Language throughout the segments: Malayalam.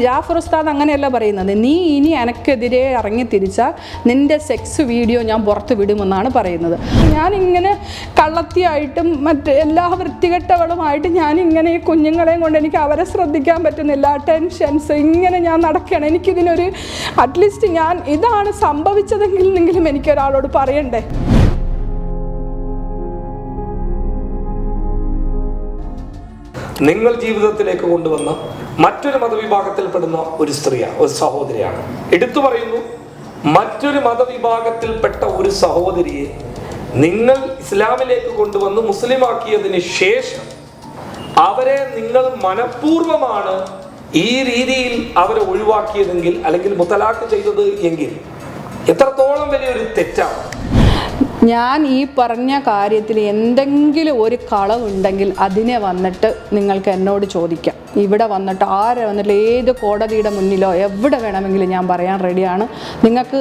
ജാഫർ ഉസ്താദ് അങ്ങനെയല്ല പറയുന്നത്. നീ ഇനി എനക്കെതിരെ ഇറങ്ങി തിരിച്ചാൽ നിന്റെ സെക്സ് വീഡിയോ ഞാൻ പുറത്ത് വിടുമെന്നാണ് പറയുന്നത്. ഞാനിങ്ങനെ കള്ളത്തിയായിട്ടും മറ്റ് എല്ലാ വൃത്തികെട്ടവളുമായിട്ട് ഞാനിങ്ങനെ ഈ കുഞ്ഞുങ്ങളെയും കൊണ്ട് എനിക്ക് അവരെ ശ്രദ്ധിക്കാൻ പറ്റുന്നില്ല. ടെൻഷൻസ് ഇങ്ങനെ ഞാൻ നടക്കണം എനിക്കിതിനൊരു അറ്റ്ലീസ്റ്റ് ഞാൻ ഇതാണ് സംഭവിച്ചതെങ്കിൽ എനിക്ക് ഒരാളോട് പറയണ്ടേ? നിങ്ങൾ ജീവിതത്തിലേക്ക് കൊണ്ടുവന്ന മറ്റൊരു മതവിഭാഗത്തിൽപ്പെടുന്ന ഒരു സ്ത്രീയാണ് ഒരു സഹോദരിയാണ്. എടുത്തു പറയുന്നു മറ്റൊരു മതവിഭാഗത്തിൽപ്പെട്ട ഒരു സഹോദരിയെ നിങ്ങൾ ഇസ്ലാമിലേക്ക് കൊണ്ടുവന്ന് മുസ്ലിമാക്കിയതിന് ശേഷം അവരെ നിങ്ങൾ മനഃപൂർവമാണ് ഈ രീതിയിൽ അവരെ ഒഴിവാക്കിയതെങ്കിൽ അല്ലെങ്കിൽ മുത്തലാഖ് ചെയ്തത് എങ്കിൽ എത്രത്തോളം വലിയൊരു തെറ്റാണ്. ഞാൻ ഈ പറഞ്ഞ കാര്യത്തിൽ എന്തെങ്കിലും ഒരു കളവുണ്ടെങ്കിൽ അതിനെ വന്നിട്ട് നിങ്ങൾക്ക് എന്നോട് ചോദിക്കാം. ഇവിടെ വന്നിട്ട് ആരെ വന്നിട്ട് ഏത് കോടതിയുടെ മുന്നിലോ എവിടെ വേണമെങ്കിലും ഞാൻ പറയാൻ റെഡിയാണ്. നിങ്ങൾക്ക്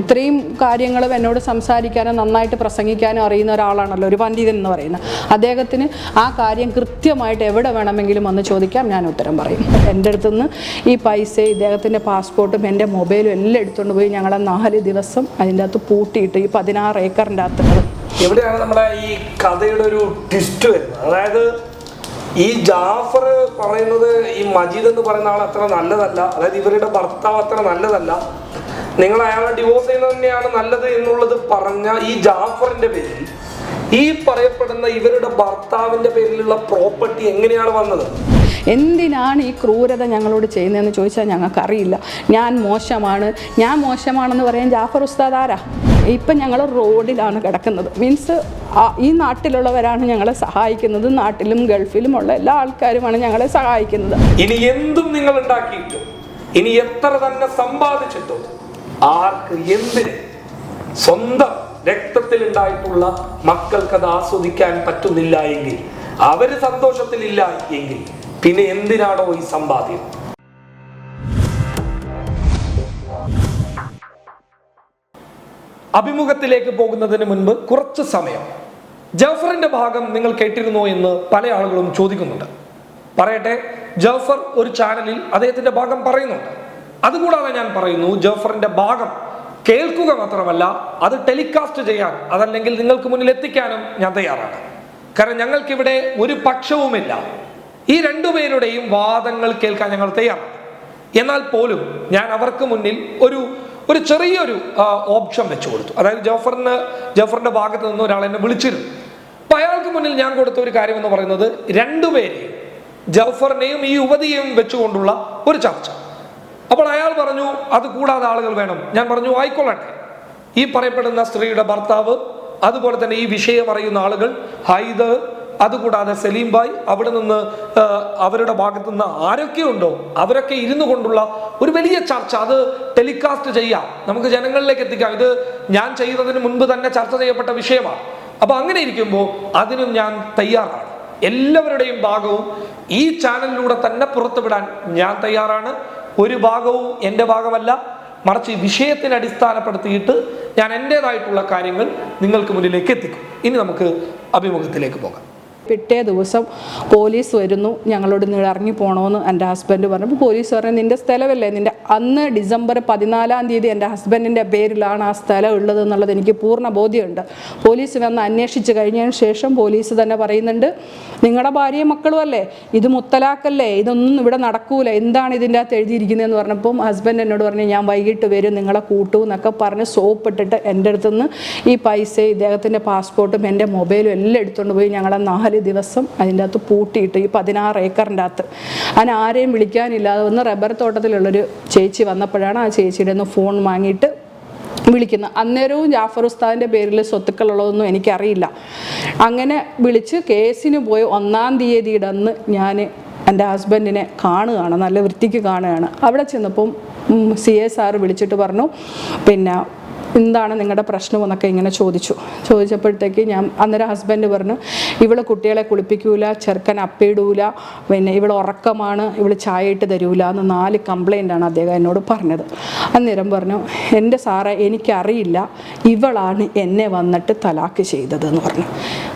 ഇത്രയും കാര്യങ്ങളും എന്നോട് സംസാരിക്കാനും നന്നായിട്ട് പ്രസംഗിക്കാനും അറിയുന്ന ഒരാളാണല്ലോ ഒരു പണ്ഡിതൻ എന്ന് പറയുന്നത്. അദ്ദേഹത്തിന് ആ കാര്യം കൃത്യമായിട്ട് എവിടെ വേണമെങ്കിലും വന്ന് ചോദിക്കാം ഞാൻ ഉത്തരം പറയും. എന്റെ അടുത്തുനിന്ന് ഈ പൈസ ഇദ്ദേഹത്തിന്റെ പാസ്പോർട്ടും എന്റെ മൊബൈലും എല്ലാം എടുത്തുകൊണ്ട് പോയി ഞങ്ങളെ നാല് ദിവസം അതിന്റെ അകത്ത് പൂട്ടിയിട്ട് ഈ പതിനാറ് ഏക്കറിന്റെ അകത്തുള്ളത് എവിടെയാണ് നമ്മുടെ ഈ കഥയുടെ ഒരു ട്വിസ്റ്റ് വരുന്നത്? അതായത് ഈ ജാഫർ പറയുന്നത് ഈ മജീദ് എന്ന് പറയുന്ന ആൾ അത്ര നല്ലതല്ല. അതായത് ഇവരുടെ ഭർത്താവ് അത്ര നല്ലതല്ല. നിങ്ങൾ അയാളെ ഡിവോഴ്സ് ചെയ്യുന്നത് തന്നെയാണ് നല്ലത് എന്നുള്ളത് പറഞ്ഞ ഈ ജാഫറിന്റെ പേരിൽ ഈ പറയപ്പെടുന്ന ഇവരുടെ ഭർത്താവിന്റെ പേരിലുള്ള പ്രോപ്പർട്ടി എങ്ങനെയാണ് വന്നത്? എന്തിനാണ് ഈ ക്രൂരത ഞങ്ങളോട് ചെയ്യുന്നതെന്ന് ചോദിച്ചാൽ ഞങ്ങൾക്കറിയില്ല. ഞാൻ മോശമാണ്. ഞാൻ മോശമാണെന്ന് പറയാൻ ജാഫർ ഉസ്താദ് ആരാ? ഇപ്പം ഞങ്ങൾ റോഡിലാണ് കിടക്കുന്നത്. മീൻസ് ഈ നാട്ടിലുള്ളവരാണ് ഞങ്ങളെ സഹായിക്കുന്നത്. നാട്ടിലും ഗൾഫിലുമുള്ള എല്ലാ ആൾക്കാരുമാണ് ഞങ്ങളെ സഹായിക്കുന്നത്. ഇനി എന്തും നിങ്ങൾ ഇനി എത്ര തന്നെ സമ്പാദിച്ചിട്ടും ആർക്ക് എന്തിന് സ്വന്തം രക്തത്തിൽ ഉണ്ടായിട്ടുള്ള മക്കൾക്ക് അത് ആസ്വദിക്കാൻ പറ്റുന്നില്ല എങ്കിൽ അവർ സന്തോഷത്തിലില്ല എങ്കിൽ പിന്നെ എന്തിനാണോ ഈ സമ്പാദ്യം? അഭിമുഖത്തിലേക്ക് പോകുന്നതിന് മുൻപ് കുറച്ച് സമയം. ജൗഫറിന്റെ ഭാഗം നിങ്ങൾ കേട്ടിരുന്നോ എന്ന് പല ആളുകളും ചോദിക്കുന്നുണ്ട്. പറയട്ടെ ജൗഫർ ഒരു ചാനലിൽ അദ്ദേഹത്തിന്റെ ഭാഗം പറയുന്നുണ്ട്. അതുകൂടാതെ ഞാൻ പറയുന്നു ജൗഫറിന്റെ ഭാഗം കേൾക്കുക മാത്രമല്ല അത് ടെലികാസ്റ്റ് ചെയ്യാൻ അതല്ലെങ്കിൽ നിങ്ങൾക്ക് മുന്നിൽ എത്തിക്കാനും ഞാൻ തയ്യാറാണ്. കാരണം ഞങ്ങൾക്കിവിടെ ഒരു പക്ഷവുമില്ല. ഈ രണ്ടുപേരുടെയും വാദങ്ങൾ കേൾക്കാൻ ഞങ്ങൾ തയ്യാറാണ്. എന്നാൽ പോലും ഞാൻ അവർക്ക് മുന്നിൽ ഒരു ഒരു ചെറിയൊരു ഓപ്ഷൻ വെച്ചു കൊടുത്തു. അതായത് ജോഫറിന് ജോഫറിന്റെ ഭാഗത്ത് നിന്ന് ഒരാൾ എന്നെ വിളിച്ചിരുന്നു. അപ്പൊ അയാൾക്ക് മുന്നിൽ ഞാൻ കൊടുത്ത ഒരു കാര്യം എന്ന് പറയുന്നത് രണ്ടുപേരെയും ജഫറിനെയും ഈ യുവതിയെയും വെച്ചുകൊണ്ടുള്ള ഒരു ചർച്ച. അപ്പോൾ അയാൾ പറഞ്ഞു അത് കൂടാതെ ആളുകൾ വേണം. ഞാൻ പറഞ്ഞു ആയിക്കൊള്ളട്ടെ. ഈ പറയപ്പെടുന്ന സ്ത്രീയുടെ ഭർത്താവ് അതുപോലെ തന്നെ ഈ വിഷയം അറിയുന്ന ആളുകൾ ഹൈദർ അതുകൂടാതെ സലീം ഭായ് അവിടെ നിന്ന് അവരുടെ ഭാഗത്തു നിന്ന് ആരൊക്കെ ഉണ്ടോ അവരൊക്കെ ഇരുന്നു കൊണ്ടുള്ള ഒരു വലിയ ചർച്ച. അത് ടെലികാസ്റ്റ് ചെയ്യാം. നമുക്ക് ജനങ്ങളിലേക്ക് എത്തിക്കാം. ഇത് ഞാൻ ചെയ്യുന്നതിന് മുൻപ് തന്നെ ചർച്ച ചെയ്യപ്പെട്ട വിഷയമാണ്. അപ്പൊ അങ്ങനെ ഇരിക്കുമ്പോൾ അതിനും ഞാൻ തയ്യാറാണ്. എല്ലാവരുടെയും ഭാഗവും ഈ ചാനലിലൂടെ തന്നെ പുറത്തുവിടാൻ ഞാൻ തയ്യാറാണ്. ഒരു ഭാഗവും എന്റെ ഭാഗമല്ല. മറിച്ച് വിഷയത്തിനെ അടിസ്ഥാനപ്പെടുത്തിയിട്ട് ഞാൻ എന്റെതായിട്ടുള്ള കാര്യങ്ങൾ നിങ്ങൾക്ക് മുന്നിലേക്ക് എത്തിക്കും. ഇനി നമുക്ക് അഭിമുഖത്തിലേക്ക് പോകാം. പിറ്റേ ദിവസം പോലീസ് വരുന്നു. ഞങ്ങളോട് ഇന്ന് ഇറങ്ങി പോകണമെന്ന് എന്റെ ഹസ്ബൻഡ് പറഞ്ഞപ്പോൾ പോലീസ് പറഞ്ഞു നിന്റെ സ്ഥലമല്ലേ? നിന്റെ അന്ന് ഡിസംബർ പതിനാലാം തീയതി എന്റെ ഹസ്ബൻഡിന്റെ പേരിലാണ് ആ സ്ഥലം ഉള്ളത് എന്നുള്ളത് എനിക്ക് പൂർണ ബോധ്യമുണ്ട്. പോലീസ് വന്ന് അന്വേഷിച്ച് കഴിഞ്ഞതിന് ശേഷം പോലീസ് തന്നെ പറയുന്നുണ്ട് നിങ്ങളുടെ ഭാര്യയും മക്കളും അല്ലേ? ഇത് മുത്തലാക്കല്ലേ ഇതൊന്നും ഇവിടെ നടക്കൂല. എന്താണ് ഇതിന്റെ അകത്ത് എഴുതിയിരിക്കുന്നതെന്ന് പറഞ്ഞപ്പം ഹസ്ബൻഡ് എന്നോട് പറഞ്ഞു ഞാൻ വൈകിട്ട് വരും നിങ്ങളെ കൂട്ടു എന്നൊക്കെ പറഞ്ഞ് സോപ്പ് ഇട്ടിട്ട് എന്റെ അടുത്തുനിന്ന് ഈ പൈസ ഇദ്ദേഹത്തിന്റെ പാസ്പോർട്ടും എന്റെ മൊബൈലും എല്ലാം എടുത്തുകൊണ്ട് പോയി ഞങ്ങളെ നാല് ദിവസം അതിന്റെ അകത്ത് പൂട്ടിയിട്ട് ഈ പതിനാറ് ഏക്കറിന്റെ അകത്ത്. അതിന് ആരെയും വിളിക്കാനില്ലാതെ ഒന്ന് റബ്ബർ തോട്ടത്തിലുള്ളൊരു ചേച്ചി വന്നപ്പോഴാണ് ആ ചേച്ചിയുടെ ഒന്ന് ഫോൺ വാങ്ങിയിട്ട് വിളിക്കുന്നത്. അന്നേരവും ജാഫർ ഉസ്താദിന്റെ പേരിൽ സ്വത്തുക്കളുള്ളതൊന്നും എനിക്കറിയില്ല. അങ്ങനെ വിളിച്ച് കേസിന് പോയി ഒന്നാം തീയതിയുടെ അന്ന് ഞാൻ എന്റെ ഹസ്ബൻഡിനെ കാണുകയാണ് നല്ല വൃത്തിക്ക് കാണുകയാണ്. അവിടെ ചെന്നപ്പം സി എസ് ആർ വിളിച്ചിട്ട് പറഞ്ഞു പിന്നെ എന്താണ് നിങ്ങളുടെ പ്രശ്നം എന്നൊക്കെ ഇങ്ങനെ ചോദിച്ചു. ചോദിച്ചപ്പോഴത്തേക്ക് ഞാൻ അന്നേരം ഹസ്ബൻഡ് പറഞ്ഞു ഇവൾ കുട്ടികളെ കുളിപ്പിക്കൂല ചെറുക്കൻ അപ്പിടൂല പിന്നെ ഇവൾ ഉറക്കമാണ് ഇവൾ ചായ ഇട്ട് തരൂല എന്ന് നാല് കംപ്ലൈന്റാണ് അദ്ദേഹം എന്നോട് പറഞ്ഞത്. അന്നേരം പറഞ്ഞു എന്റെ സാറേ എനിക്കറിയില്ല ഇവളാണ് എന്നെ വന്നിട്ട് തലാക്ക് ചെയ്തത് എന്ന് പറഞ്ഞു.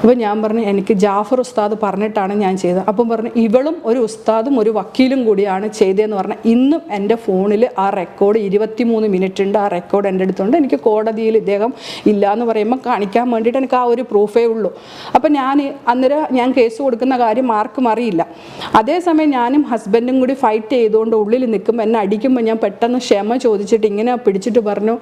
അപ്പോൾ ഞാൻ പറഞ്ഞു എനിക്ക് ജാഫർ ഉസ്താദ് പറഞ്ഞിട്ടാണ് ഞാൻ ചെയ്തത്. അപ്പം പറഞ്ഞു ഇവളും ഒരു ഉസ്താദും ഒരു വക്കീലും കൂടിയാണ് ചെയ്തതെന്ന് പറഞ്ഞാൽ ഇന്നും എന്റെ ഫോണിൽ ആ റെക്കോർഡ് ഇരുപത്തിമൂന്ന് മിനിറ്റ് ഉണ്ട് ആ റെക്കോർഡ് എന്റെ അടുത്തുണ്ട് എനിക്ക് കോടതിയിൽ ഇദ്ദേഹം ഇല്ല എന്ന് പറയുമ്പോൾ കാണിക്കാൻ വേണ്ടിയിട്ട് എനിക്ക് ആ ഒരു പ്രൂഫേ ഉള്ളൂ. അപ്പം ഞാൻ അന്നേരം ഞാൻ കേസ് കൊടുക്കുന്ന കാര്യം ആർക്കും അറിയില്ല. അതേസമയം ഞാനും ഹസ്ബൻഡും കൂടി ഫൈറ്റ് ചെയ്തുകൊണ്ട് ഉള്ളിൽ നിൽക്കുമ്പോൾ എന്നെ അടിക്കുമ്പോൾ ഞാൻ പെട്ടെന്ന് ക്ഷമ ചോദിച്ചിട്ട് ഇങ്ങനെ പിടിച്ചിട്ട് പറഞ്ഞു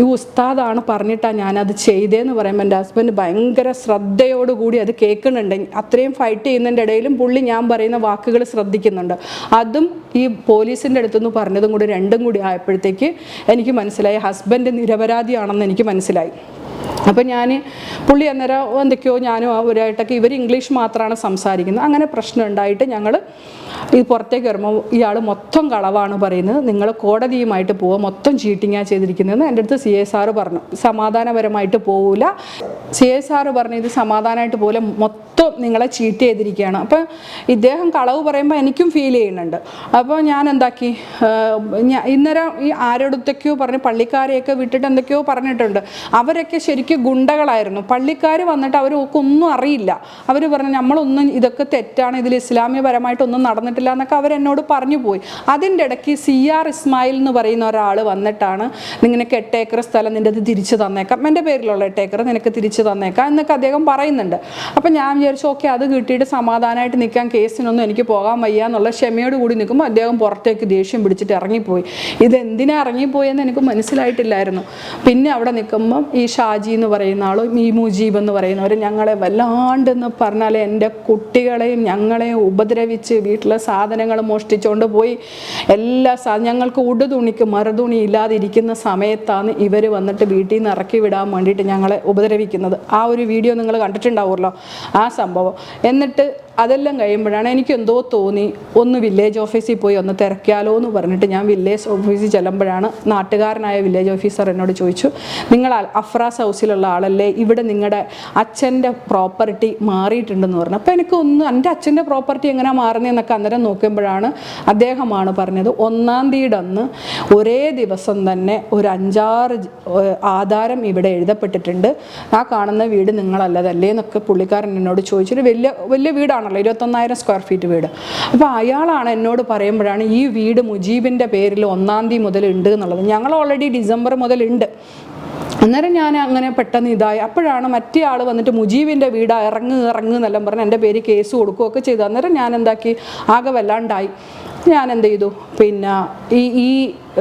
ഈ ഉസ്താദാണ് പറഞ്ഞിട്ടാണ് ഞാനത് ചെയ്തതെന്ന് പറയുമ്പോൾ എന്റെ ഹസ്ബൻഡ് ഭയങ്കര ശ്രദ്ധയോടുകൂടി അത് കേൾക്കുന്നുണ്ട്. അത്രയും ഫൈറ്റ് ചെയ്യുന്നതിന്റെ ഇടയിലും പുള്ളി ഞാൻ പറയുന്ന വാക്കുകൾ ശ്രദ്ധിക്കുന്നുണ്ട്. അതും ഈ പോലീസിന്റെ അടുത്തുനിന്ന് പറഞ്ഞതും കൂടി രണ്ടും കൂടി ആയപ്പോഴത്തേക്ക് എനിക്ക് മനസ്സിലായി. ഹസ്ബൻഡ് നിരപരാധിയാണെന്ന് എനിക്ക് മനസ്സിലായി. അപ്പം ഞാൻ പുള്ളി അന്നേരം എന്തൊക്കെയോ ഞാനും അവരായിട്ടൊക്കെ ഇവർ ഇംഗ്ലീഷ് മാത്രമാണ് സംസാരിക്കുന്നത്. അങ്ങനെ പ്രശ്നം ഉണ്ടായിട്ട് ഞങ്ങൾ ഈ പുറത്തേക്ക് വരുമ്പോൾ ഇയാൾ മൊത്തം കളവാണ് പറയുന്നത്. നിങ്ങൾ കോടതിയുമായിട്ട് പോവുക. മൊത്തം ചീറ്റിങ്ങാണ് ചെയ്തിരിക്കുന്നതെന്ന് എന്റെ അടുത്ത് സി എസ് ആർ പറഞ്ഞു. സമാധാനപരമായിട്ട് പോവില്ല സി എസ് ആർ പറഞ്ഞു ഇത് സമാധാനമായിട്ട് പോലെ മൊത്തം നിങ്ങളെ ചീറ്റ് ചെയ്തിരിക്കുകയാണ്. അപ്പം ഇദ്ദേഹം കളവ് പറയുമ്പോൾ എനിക്കും ഫീൽ ചെയ്യുന്നുണ്ട്. അപ്പോൾ ഞാൻ എന്താക്കി? ഇന്നേരം ഈ ആരോടത്തൊക്കെയോ പറഞ്ഞ് പള്ളിക്കാരെയൊക്കെ വിട്ടിട്ട് എന്തൊക്കെയോ പറഞ്ഞിട്ടുണ്ട്. അവരൊക്കെ ശരിക്കും ഗുണ്ടകളായിരുന്നു. പള്ളിക്കാർ വന്നിട്ട് അവർക്കൊന്നും അറിയില്ല. അവർ പറഞ്ഞു നമ്മളൊന്നും ഇതൊക്കെ തെറ്റാണ്. ഇതിൽ ഇസ്ലാമികപരമായിട്ടൊന്നും നടന്നിട്ടില്ല എന്നൊക്കെ അവരെന്നോട് പറഞ്ഞു പോയി. അതിന്റെ ഇടയ്ക്ക് സി ആർ ഇസ്മായിൽ എന്ന് പറയുന്ന ഒരാൾ വന്നിട്ടാണ് നിനക്ക് എട്ട് ഏക്കർ സ്ഥലം നിന്റെ അത് തിരിച്ചു തന്നേക്കാം. എന്റെ പേരിലുള്ള എട്ട് ഏക്കർ നിനക്ക് തിരിച്ചു തന്നേക്കാം എന്നൊക്കെ അദ്ദേഹം പറയുന്നുണ്ട്. അപ്പം ഞാൻ വിചാരിച്ചു ഓക്കെ അത് കിട്ടിയിട്ട് സമാധാനമായിട്ട് നിൽക്കാൻ കേസിനൊന്നും എനിക്ക് പോകാൻ വയ്യ എന്നുള്ള ക്ഷമയോട് കൂടി നിൽക്കുമ്പോൾ അദ്ദേഹം പുറത്തേക്ക് ദേഷ്യം പിടിച്ചിട്ട് ഇറങ്ങിപ്പോയി. ഇത് എന്തിനാ ഇറങ്ങിപ്പോയെന്ന് എനിക്ക് മനസ്സിലായിട്ടില്ലായിരുന്നു. പിന്നെ അവിടെ നിൽക്കുമ്പം ഈ ഷാജി എന്ന് പറയുന്ന ആളും ഈ മുജീബ് എന്ന് പറയുന്നവരും ഞങ്ങളെ വല്ലാണ്ടെന്ന് പറഞ്ഞാൽ എന്റെ കുട്ടികളെയും ഞങ്ങളെയും ഉപദ്രവിച്ച് സാധനങ്ങൾ മോഷ്ടിച്ചുകൊണ്ട് പോയി. എല്ലാ സാ ഞങ്ങൾക്ക് ഉടുതുണിക്ക് മറുതുണി ഇല്ലാതിരിക്കുന്ന സമയത്താണ് ഇവർ വന്നിട്ട് വീട്ടിൽ നിന്ന് ഇറക്കി വിടാൻ വേണ്ടിയിട്ട് ഞങ്ങളെ ഉപദ്രവിക്കുന്നത്. ആ ഒരു വീഡിയോ നിങ്ങൾ കണ്ടിട്ടുണ്ടാവുമല്ലോ. ആ സംഭവം. എന്നിട്ട് അതെല്ലാം കഴിയുമ്പോഴാണ് എനിക്ക് എന്തോ തോന്നി. ഒന്ന് വില്ലേജ് ഓഫീസിൽ പോയി ഒന്ന് തിരക്കിയാലോ എന്ന് പറഞ്ഞിട്ട് ഞാൻ വില്ലേജ് ഓഫീസിൽ ചെല്ലുമ്പോഴാണ് നാട്ടുകാരനായ വില്ലേജ് ഓഫീസർ എന്നോട് ചോദിച്ചു നിങ്ങൾ അഫ്രാസ് ഹൗസിലുള്ള ആളല്ലേ? ഇവിടെ നിങ്ങളുടെ അച്ഛന്റെ പ്രോപ്പർട്ടി മാറിയിട്ടുണ്ടെന്ന് പറഞ്ഞു. അപ്പോൾ എനിക്ക് ഒന്ന് എന്റെ അച്ഛന്റെ പ്രോപ്പർട്ടി എങ്ങനെ മാറുന്നതെന്നൊക്കെ അന്നേരം നോക്കുമ്പോഴാണ് അദ്ദേഹമാണ് പറഞ്ഞത് ഒന്നാം തീയതി അന്ന് ഒരേ ദിവസം തന്നെ ഒരു അഞ്ചാറ് ആധാരം ഇവിടെ എഴുതപ്പെട്ടിട്ടുണ്ട്. ആ കാണുന്ന വീട് നിങ്ങളല്ലതല്ലേ? എന്നൊക്കെ പുള്ളിക്കാരൻ എന്നോട് ചോദിച്ചൊരു വലിയ വലിയ വീടാണല്ലോ ഇരുപത്തൊന്നായിരം സ്ക്വയർ ഫീറ്റ് വീട്. അപ്പോൾ അയാളാണ് എന്നോട് പറയുമ്പോഴാണ് ഈ വീട് മുജീബിന്റെ പേരിൽ ഒന്നാം തീയതി മുതൽ ഉണ്ട് എന്നുള്ളത്. ഞങ്ങൾ ഓൾറെഡി ഡിസംബർ മുതൽ ഉണ്ട്. അന്നേരം ഞാൻ അങ്ങനെ പെട്ടെന്ന് ഇതായി. അപ്പോഴാണ് മറ്റേ ആൾ വന്നിട്ട് മുജീബിന്റെ വീട് ഇറങ്ങ് ഇറങ്ങ് എന്നെല്ലാം പറഞ്ഞ് എന്റെ പേര് കേസ് കൊടുക്കുകയൊക്കെ ചെയ്തു. അന്നേരം ഞാൻ എന്താക്കി? ആകെ വല്ലാണ്ടായി. ഞാൻ എന്ത് ചെയ്തു? പിന്നെ ഈ ഈ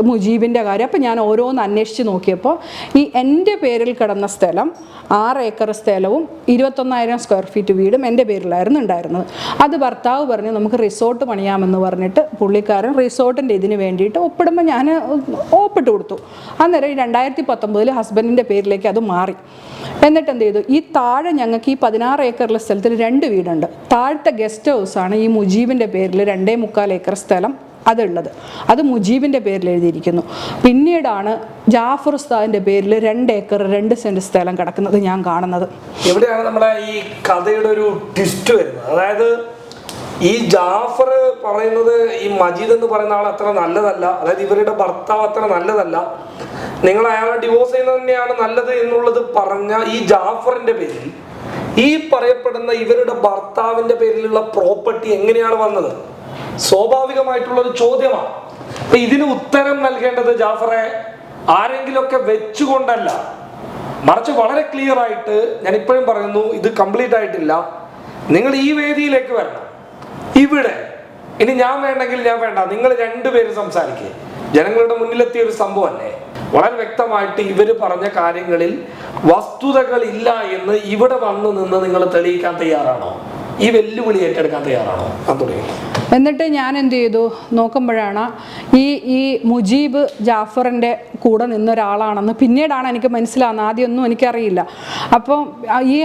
മുജീബിന്റെ കാര്യം. അപ്പോൾ ഞാൻ ഓരോന്ന് അന്വേഷിച്ച് നോക്കിയപ്പോൾ ഈ എന്റെ പേരിൽ കിടന്ന സ്ഥലം ആറ് ഏക്കർ സ്ഥലവും ഇരുപത്തൊന്നായിരം സ്ക്വയർ ഫീറ്റ് വീടും എന്റെ പേരിലായിരുന്നു ഉണ്ടായിരുന്നത്. അത് ഭർത്താവ് പറഞ്ഞ് നമുക്ക് റിസോർട്ട് പണിയാമെന്ന് പറഞ്ഞിട്ട് പുള്ളിക്കാരൻ റിസോർട്ടിന്റെ ഇതിന് വേണ്ടിയിട്ട് ഒപ്പിടുമ്പോൾ ഞാൻ ഒപ്പിട്ട് കൊടുത്തു. അന്നേരം ഈ രണ്ടായിരത്തി പത്തൊമ്പതിൽ ഹസ്ബൻഡിന്റെ പേരിലേക്ക് അത് മാറി. എന്നിട്ട് എന്ത് ചെയ്തു? ഈ താഴെ ഞങ്ങൾക്ക് ഈ പതിനാറ് ഏക്കറിലെ സ്ഥലത്തിൽ രണ്ട് വീടുണ്ട്. താഴത്തെ ഗസ്റ്റ് ഹൗസാണ് ഈ മുജീബിന്റെ പേരിൽ രണ്ടേ മുക്കാൽ ഏക്കർ സ്ഥലം അതുള്ളത്. അത് മുജീബിന്റെ പേരിൽ എഴുതിയിരിക്കുന്നു. പിന്നീടാണ് ജാഫർ ഉസ്താദിന്റെ പേരിൽ രണ്ട് ഏക്കർ രണ്ട് സെന്റ് സ്ഥലം കിടക്കുന്നത് ഞാൻ കാണുന്നത്. എവിടെയാണ് നമ്മുടെ ഈ കഥയുടെ ഒരു ട്വിസ്റ്റ് വരുന്നത്? അതായത് ഈ ജാഫർ പറയുന്നത് ഈ മജീദ് എന്ന് പറയുന്ന ആൾ അത്ര നല്ലതല്ല. അതായത് ഇവരുടെ ഭർത്താവ് അത്ര നല്ലതല്ല. നിങ്ങൾ അയാളെ ഡിവോഴ്സ് ചെയ്യുന്നത് തന്നെയാണ് നല്ലത് എന്നുള്ളത് പറഞ്ഞ ഈ ജാഫറിന്റെ പേരിൽ ഈ പറയപ്പെടുന്ന ഇവരുടെ ഭർത്താവിന്റെ പേരിലുള്ള പ്രോപ്പർട്ടി എങ്ങനെയാണ് വന്നത്? സ്വാഭാവികമായിട്ടുള്ള ഒരു ചോദ്യമാണ്. അപ്പൊ ഇതിന് ഉത്തരം നൽകേണ്ടത് ജാഫറെ ആരെങ്കിലുമൊക്കെ വെച്ചുകൊണ്ടല്ല. മറിച്ച് വളരെ ക്ലിയർ ആയിട്ട് ഞാൻ ഇപ്പോഴും പറയുന്നു ഇത് കംപ്ലീറ്റ് ആയിട്ടില്ല. നിങ്ങൾ ഈ വേദിയിലേക്ക് വരണം. ഇവിടെ. ഇനി ഞാൻ വേണ്ടെങ്കിൽ ഞാൻ വേണ്ട. നിങ്ങൾ രണ്ടുപേരും സംസാരിക്കുക ജനങ്ങളുടെ മുന്നിലെത്തിയ ഒരു സംഭവം അല്ലേ? വളരെ വ്യക്തമായിട്ട് ഇവർ പറഞ്ഞ കാര്യങ്ങളിൽ വസ്തുതകൾ ഇല്ല എന്ന് ഇവിടെ വന്നു നിന്ന് നിങ്ങൾ തെളിയിക്കാൻ തയ്യാറാണോ? ഈ വെല്ലുവിളി ഏറ്റെടുക്കാൻ തയ്യാറാണോ? അത് തുടങ്ങി. എന്നിട്ട് ഞാൻ എന്ത് ചെയ്തു? നോക്കുമ്പോഴാണ് ഈ ഈ മുജീബ് ജാഫറിന്റെ കൂടെ നിന്ന ഒരാളാണെന്ന് പിന്നീടാണ് എനിക്ക് മനസ്സിലാകുന്നത്. ആദ്യമൊന്നും എനിക്കറിയില്ല. അപ്പോൾ ഈ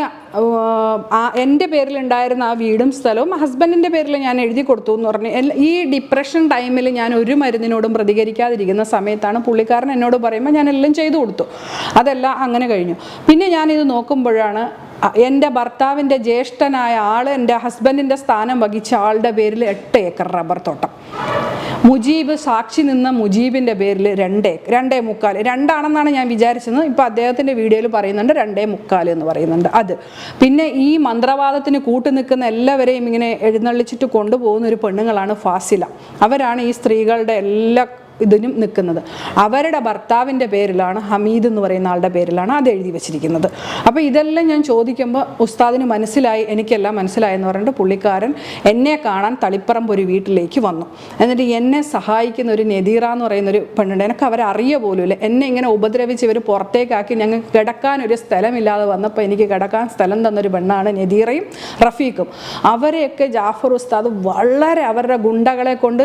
എന്റെ പേരിലുണ്ടായിരുന്ന ആ വീടും സ്ഥലവും ഹസ്ബൻഡിന്റെ പേരിൽ ഞാൻ എഴുതി കൊടുത്തു എന്ന് പറഞ്ഞു ഈ ഡിപ്രഷൻ ടൈമിൽ ഞാൻ ഒരു മരുന്നിനോടും പ്രതികരിക്കാതിരിക്കുന്ന സമയത്താണ് പുള്ളിക്കാരൻ എന്നോട് പറയുമ്പോൾ ഞാൻ എല്ലാം ചെയ്തു കൊടുത്തു. അതെല്ലാം അങ്ങനെ കഴിഞ്ഞു. പിന്നെ ഞാനിത് നോക്കുമ്പോഴാണ് എന്റെ ഭർത്താവിന്റെ ജ്യേഷ്ഠനായ ആൾ എന്റെ ഹസ്ബൻഡിന്റെ സ്ഥാനം വഹിച്ച ആളുടെ പേരിൽ എട്ട് ഏക്കർ റബ്ബർ തോട്ടം. മുജീബ് സാക്ഷി നിന്ന മുജീബിന്റെ പേരിൽ രണ്ടേ രണ്ടേ മുക്കാൽ. രണ്ടാണെന്നാണ് ഞാൻ വിചാരിച്ചത്. ഇപ്പോൾ അദ്ദേഹത്തിന്റെ വീഡിയോയിൽ പറയുന്നുണ്ട് രണ്ടേ മുക്കാൽ എന്ന് പറയുന്നുണ്ട്. അത്. പിന്നെ ഈ മന്ത്രവാദത്തിന് കൂട്ടു നിൽക്കുന്ന എല്ലാവരെയും ഇങ്ങനെ എഴുന്നള്ളിച്ചിട്ട് കൊണ്ടുപോകുന്ന ഒരു പെണ്ണുങ്ങളാണ് ഫാസില. അവരാണ് ഈ സ്ത്രീകളുടെ എല്ലാ ഇതിനും നിൽക്കുന്നത്. അവരുടെ ഭർത്താവിന്റെ പേരിലാണ് ഹമീദ് എന്ന് പറയുന്ന ആളുടെ പേരിലാണ് അത് എഴുതി വെച്ചിരിക്കുന്നത്. അപ്പോൾ ഇതെല്ലാം ഞാൻ ചോദിക്കുമ്പോൾ ഉസ്താദിന് മനസ്സിലായി എനിക്കെല്ലാം മനസ്സിലായെന്ന് പറഞ്ഞിട്ട് പുള്ളിക്കാരൻ എന്നെ കാണാൻ തളിപ്പറമ്പ് ഒരു വീട്ടിലേക്ക് വന്നു. എന്നിട്ട് എന്നെ സഹായിക്കുന്ന ഒരു നദീറ എന്ന് പറയുന്ന ഒരു പെണ്ണുണ്ട്. എനിക്ക് അവരെ അറിയ പോലുമില്ല എന്നെ ഇങ്ങനെ ഉപദ്രവിച്ച് ഇവർ പുറത്തേക്കാക്കി ഞങ്ങൾക്ക് കിടക്കാൻ ഒരു സ്ഥലമില്ലാതെ വന്നപ്പോൾ എനിക്ക് കിടക്കാൻ സ്ഥലം തന്നൊരു പെണ്ണാണ് നദീറയും റഫീഖും. അവരെയൊക്കെ ജാഫർ ഉസ്താദ് വളരെ അവരുടെ ഗുണ്ടകളെ കൊണ്ട്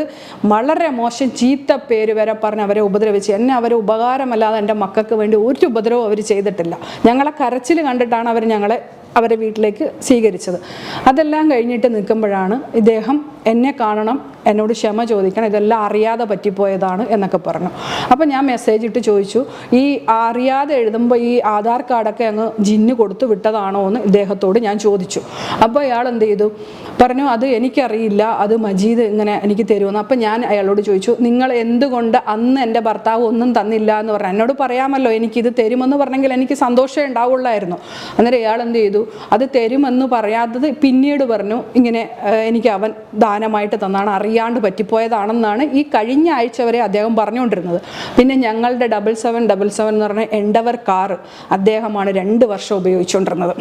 വളരെ മോശം ചീത്ത പേര് വരെ പറഞ്ഞ് അവരെ ഉപദ്രവിച്ച്. എന്നെ അവരെ ഉപകാരമല്ലാതെ എന്റെ മക്കൾക്ക് വേണ്ടി ഒരു ഉപദ്രവവും അവർ ചെയ്തിട്ടില്ല. ഞങ്ങളെ കരച്ചിൽ കണ്ടിട്ടാണ് അവർ ഞങ്ങളെ അവരെ വീട്ടിലേക്ക് സ്വീകരിച്ചത്. അതെല്ലാം കഴിഞ്ഞിട്ട് നിൽക്കുമ്പോഴാണ് ഇദ്ദേഹം എന്നെ കാണണം എന്നോട് ക്ഷമ ചോദിക്കണം ഇതെല്ലാം അറിയാതെ പറ്റിപ്പോയതാണ് എന്നൊക്കെ പറഞ്ഞു. അപ്പോൾ ഞാൻ മെസ്സേജ് ഇട്ട് ചോദിച്ചു ഈ അറിയാതെ എഴുതുമ്പോൾ ഈ ആധാർ കാർഡൊക്കെ അങ്ങ് ജിന്ന് കൊടുത്തു വിട്ടതാണോ? എന്ന് ഇദ്ദേഹത്തോട് ഞാൻ ചോദിച്ചു. അപ്പോൾ അയാൾ എന്ത് ചെയ്തു? പറഞ്ഞു അത് എനിക്കറിയില്ല അത് മജീദ് ഇങ്ങനെ എനിക്ക് തരുമെന്ന്. അപ്പം ഞാൻ അയാളോട് ചോദിച്ചു നിങ്ങൾ എന്തുകൊണ്ട് അന്ന് എന്റെ ഭർത്താവ് ഒന്നും തന്നില്ല എന്ന് പറഞ്ഞു? എന്നോട് പറയാമല്ലോ എനിക്കിത് തരുമെന്ന് പറഞ്ഞെങ്കിൽ എനിക്ക് സന്തോഷമേ ഉണ്ടാവുള്ളായിരുന്നു. അന്നേരം ഇയാൾ എന്ത് ചെയ്തു അത് തരുമെന്ന് പറയാത്തത് പിന്നീട് പറഞ്ഞു ഇങ്ങനെ എനിക്ക് അവൻ ദാനമായിട്ട് തന്നാണ് അറിയാണ്ട് പറ്റിപ്പോയതാണെന്നാണ് ഈ കഴിഞ്ഞ ആഴ്ച വരെ അദ്ദേഹം പറഞ്ഞുകൊണ്ടിരുന്നത്. പിന്നെ ഞങ്ങളുടെ ഡബിൾ സെവൻ ഡബിൾ സെവൻ എന്ന് പറഞ്ഞ എൻഡവർ കാറ് അദ്ദേഹമാണ് രണ്ട് വർഷം ഉപയോഗിച്ചുകൊണ്ടിരുന്നത്.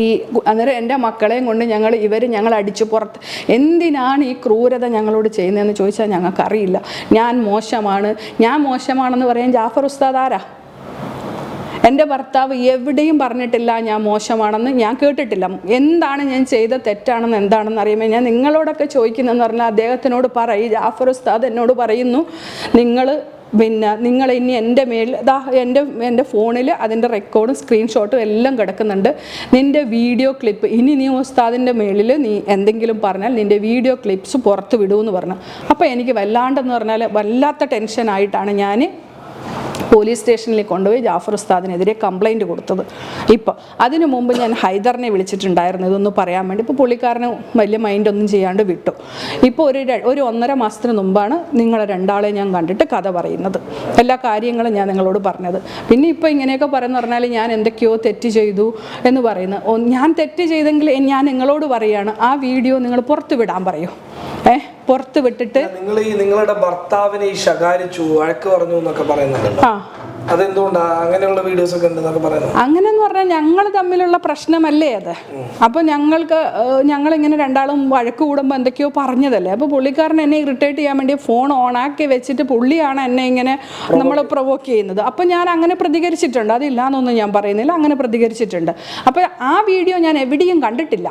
ഈ അന്നേരം എന്റെ മക്കളെയും കൊണ്ട് ഞങ്ങൾ ഇവർ ഞങ്ങൾ അടിച്ചു പുറത്ത് എന്തിനാണ് ഈ ക്രൂരത ഞങ്ങളോട് ചെയ്യുന്നതെന്ന് ചോദിച്ചാൽ ഞങ്ങൾക്കറിയില്ല. ഞാൻ മോശമാണ്. ഞാൻ മോശമാണെന്ന് പറയാൻ ജാഫർ ഉസ്താദ് ആരാ? എന്റെ ഭർത്താവ് എവിടെയും പറഞ്ഞിട്ടില്ല ഞാൻ മോശമാണെന്ന് ഞാൻ കേട്ടിട്ടില്ല. എന്താണ് ഞാൻ ചെയ്ത തെറ്റാണെന്ന് എന്താണെന്ന് അറിയുമ്പോൾ ഞാൻ നിങ്ങളോടൊക്കെ ചോദിക്കുന്നതെന്ന് പറഞ്ഞാൽ അദ്ദേഹത്തിനോട് പറയും ജാഫർ ഉസ്താദ് എന്നോട് പറയുന്നു നിങ്ങൾ പിന്നെ നിങ്ങൾ ഇനി എന്റെ മേൽ ദാ എന്റെ എന്റെ ഫോണിൽ അതിന്റെ റെക്കോർഡും സ്ക്രീൻഷോട്ടും എല്ലാം കിടക്കുന്നുണ്ട്. നിന്റെ വീഡിയോ ക്ലിപ്പ് ഇനി നീ ഉസ്താദിന്റെ മേളിൽ നീ എന്തെങ്കിലും പറഞ്ഞാൽ നിന്റെ വീഡിയോ ക്ലിപ്സ് പുറത്ത് വിടുമെന്ന് പറഞ്ഞു. അപ്പോൾ എനിക്ക് വല്ലാണ്ടെന്ന് പറഞ്ഞാൽ വല്ലാത്ത ടെൻഷനായിട്ടാണ് ഞാൻ പോലീസ് സ്റ്റേഷനിൽ കൊണ്ടുപോയി ജാഫർ ഉസ്താദിനെതിരെ കംപ്ലൈന്റ് കൊടുത്തത്. ഇപ്പോൾ അതിനു മുമ്പ് ഞാൻ ഹൈദറിനെ വിളിച്ചിട്ടുണ്ടായിരുന്നു. ഇതൊന്ന് പറയാൻ വേണ്ടി ഇപ്പോൾ പുള്ളിക്കാരന് വലിയ മൈൻഡൊന്നും ചെയ്യാണ്ട് വിട്ടു. ഇപ്പോൾ ഒരു ഒരു ഒന്നര മാസത്തിന് മുമ്പാണ് നിങ്ങളെ രണ്ടാളെ ഞാൻ കണ്ടിട്ട് കഥ പറയുന്നത്. എല്ലാ കാര്യങ്ങളും ഞാൻ നിങ്ങളോട് പറഞ്ഞത്. പിന്നെ ഇപ്പോൾ ഇങ്ങനെയൊക്കെ പറയുന്ന പറഞ്ഞാൽ ഞാൻ എന്തൊക്കെയോ തെറ്റ് ചെയ്തു എന്ന് പറയുന്നത് ഞാൻ തെറ്റ് ചെയ്തെങ്കിൽ ഞാൻ നിങ്ങളോട് പറയുകയാണ് ആ വീഡിയോ നിങ്ങൾ പുറത്തു വിടാൻ പറയൂ. ഏ പുറത്ത് വിട്ടിട്ട് നിങ്ങൾ ഈ നിങ്ങളുടെ ഭർത്താവിനെ ഈ ശകാരിച്ചു വഴക്ക് പറഞ്ഞു എന്നൊക്കെ പറയുന്നുണ്ടല്ലോ. ആ. അതെന്തുകൊണ്ടാ? അങ്ങനെയുള്ള വീഡിയോസ് ഒക്കെ ഉണ്ടെന്നൊക്കെ പറയുന്നത് പറഞ്ഞാൽ ഞങ്ങൾ തമ്മിലുള്ള പ്രശ്നമല്ലേ അത്? അപ്പോൾ ഞങ്ങൾക്ക് ഞങ്ങൾ ഞങ്ങളിങ്ങനെ രണ്ടാളും വഴക്ക് കൂടുമ്പോൾ എന്തൊക്കെയോ പറഞ്ഞതല്ലേ? അപ്പോൾ പുള്ളിക്കാരൻ എന്നെ ഇറിറ്റേറ്റ് ചെയ്യാൻ വേണ്ടി ഫോൺ ഓണാക്കി വെച്ചിട്ട് പുള്ളിയാണ് എന്നെ ഇങ്ങനെ നമ്മൾ പ്രൊവോക്ക് ചെയ്യുന്നത്. അപ്പോൾ ഞാൻ അങ്ങനെ പ്രതികരിച്ചിട്ടുണ്ട്. അതില്ലാന്നൊന്നും ഞാൻ പറയുന്നില്ല അങ്ങനെ പ്രതികരിച്ചിട്ടുണ്ട്. അപ്പോൾ ആ വീഡിയോ ഞാൻ എവിടെയും കണ്ടിട്ടില്ല.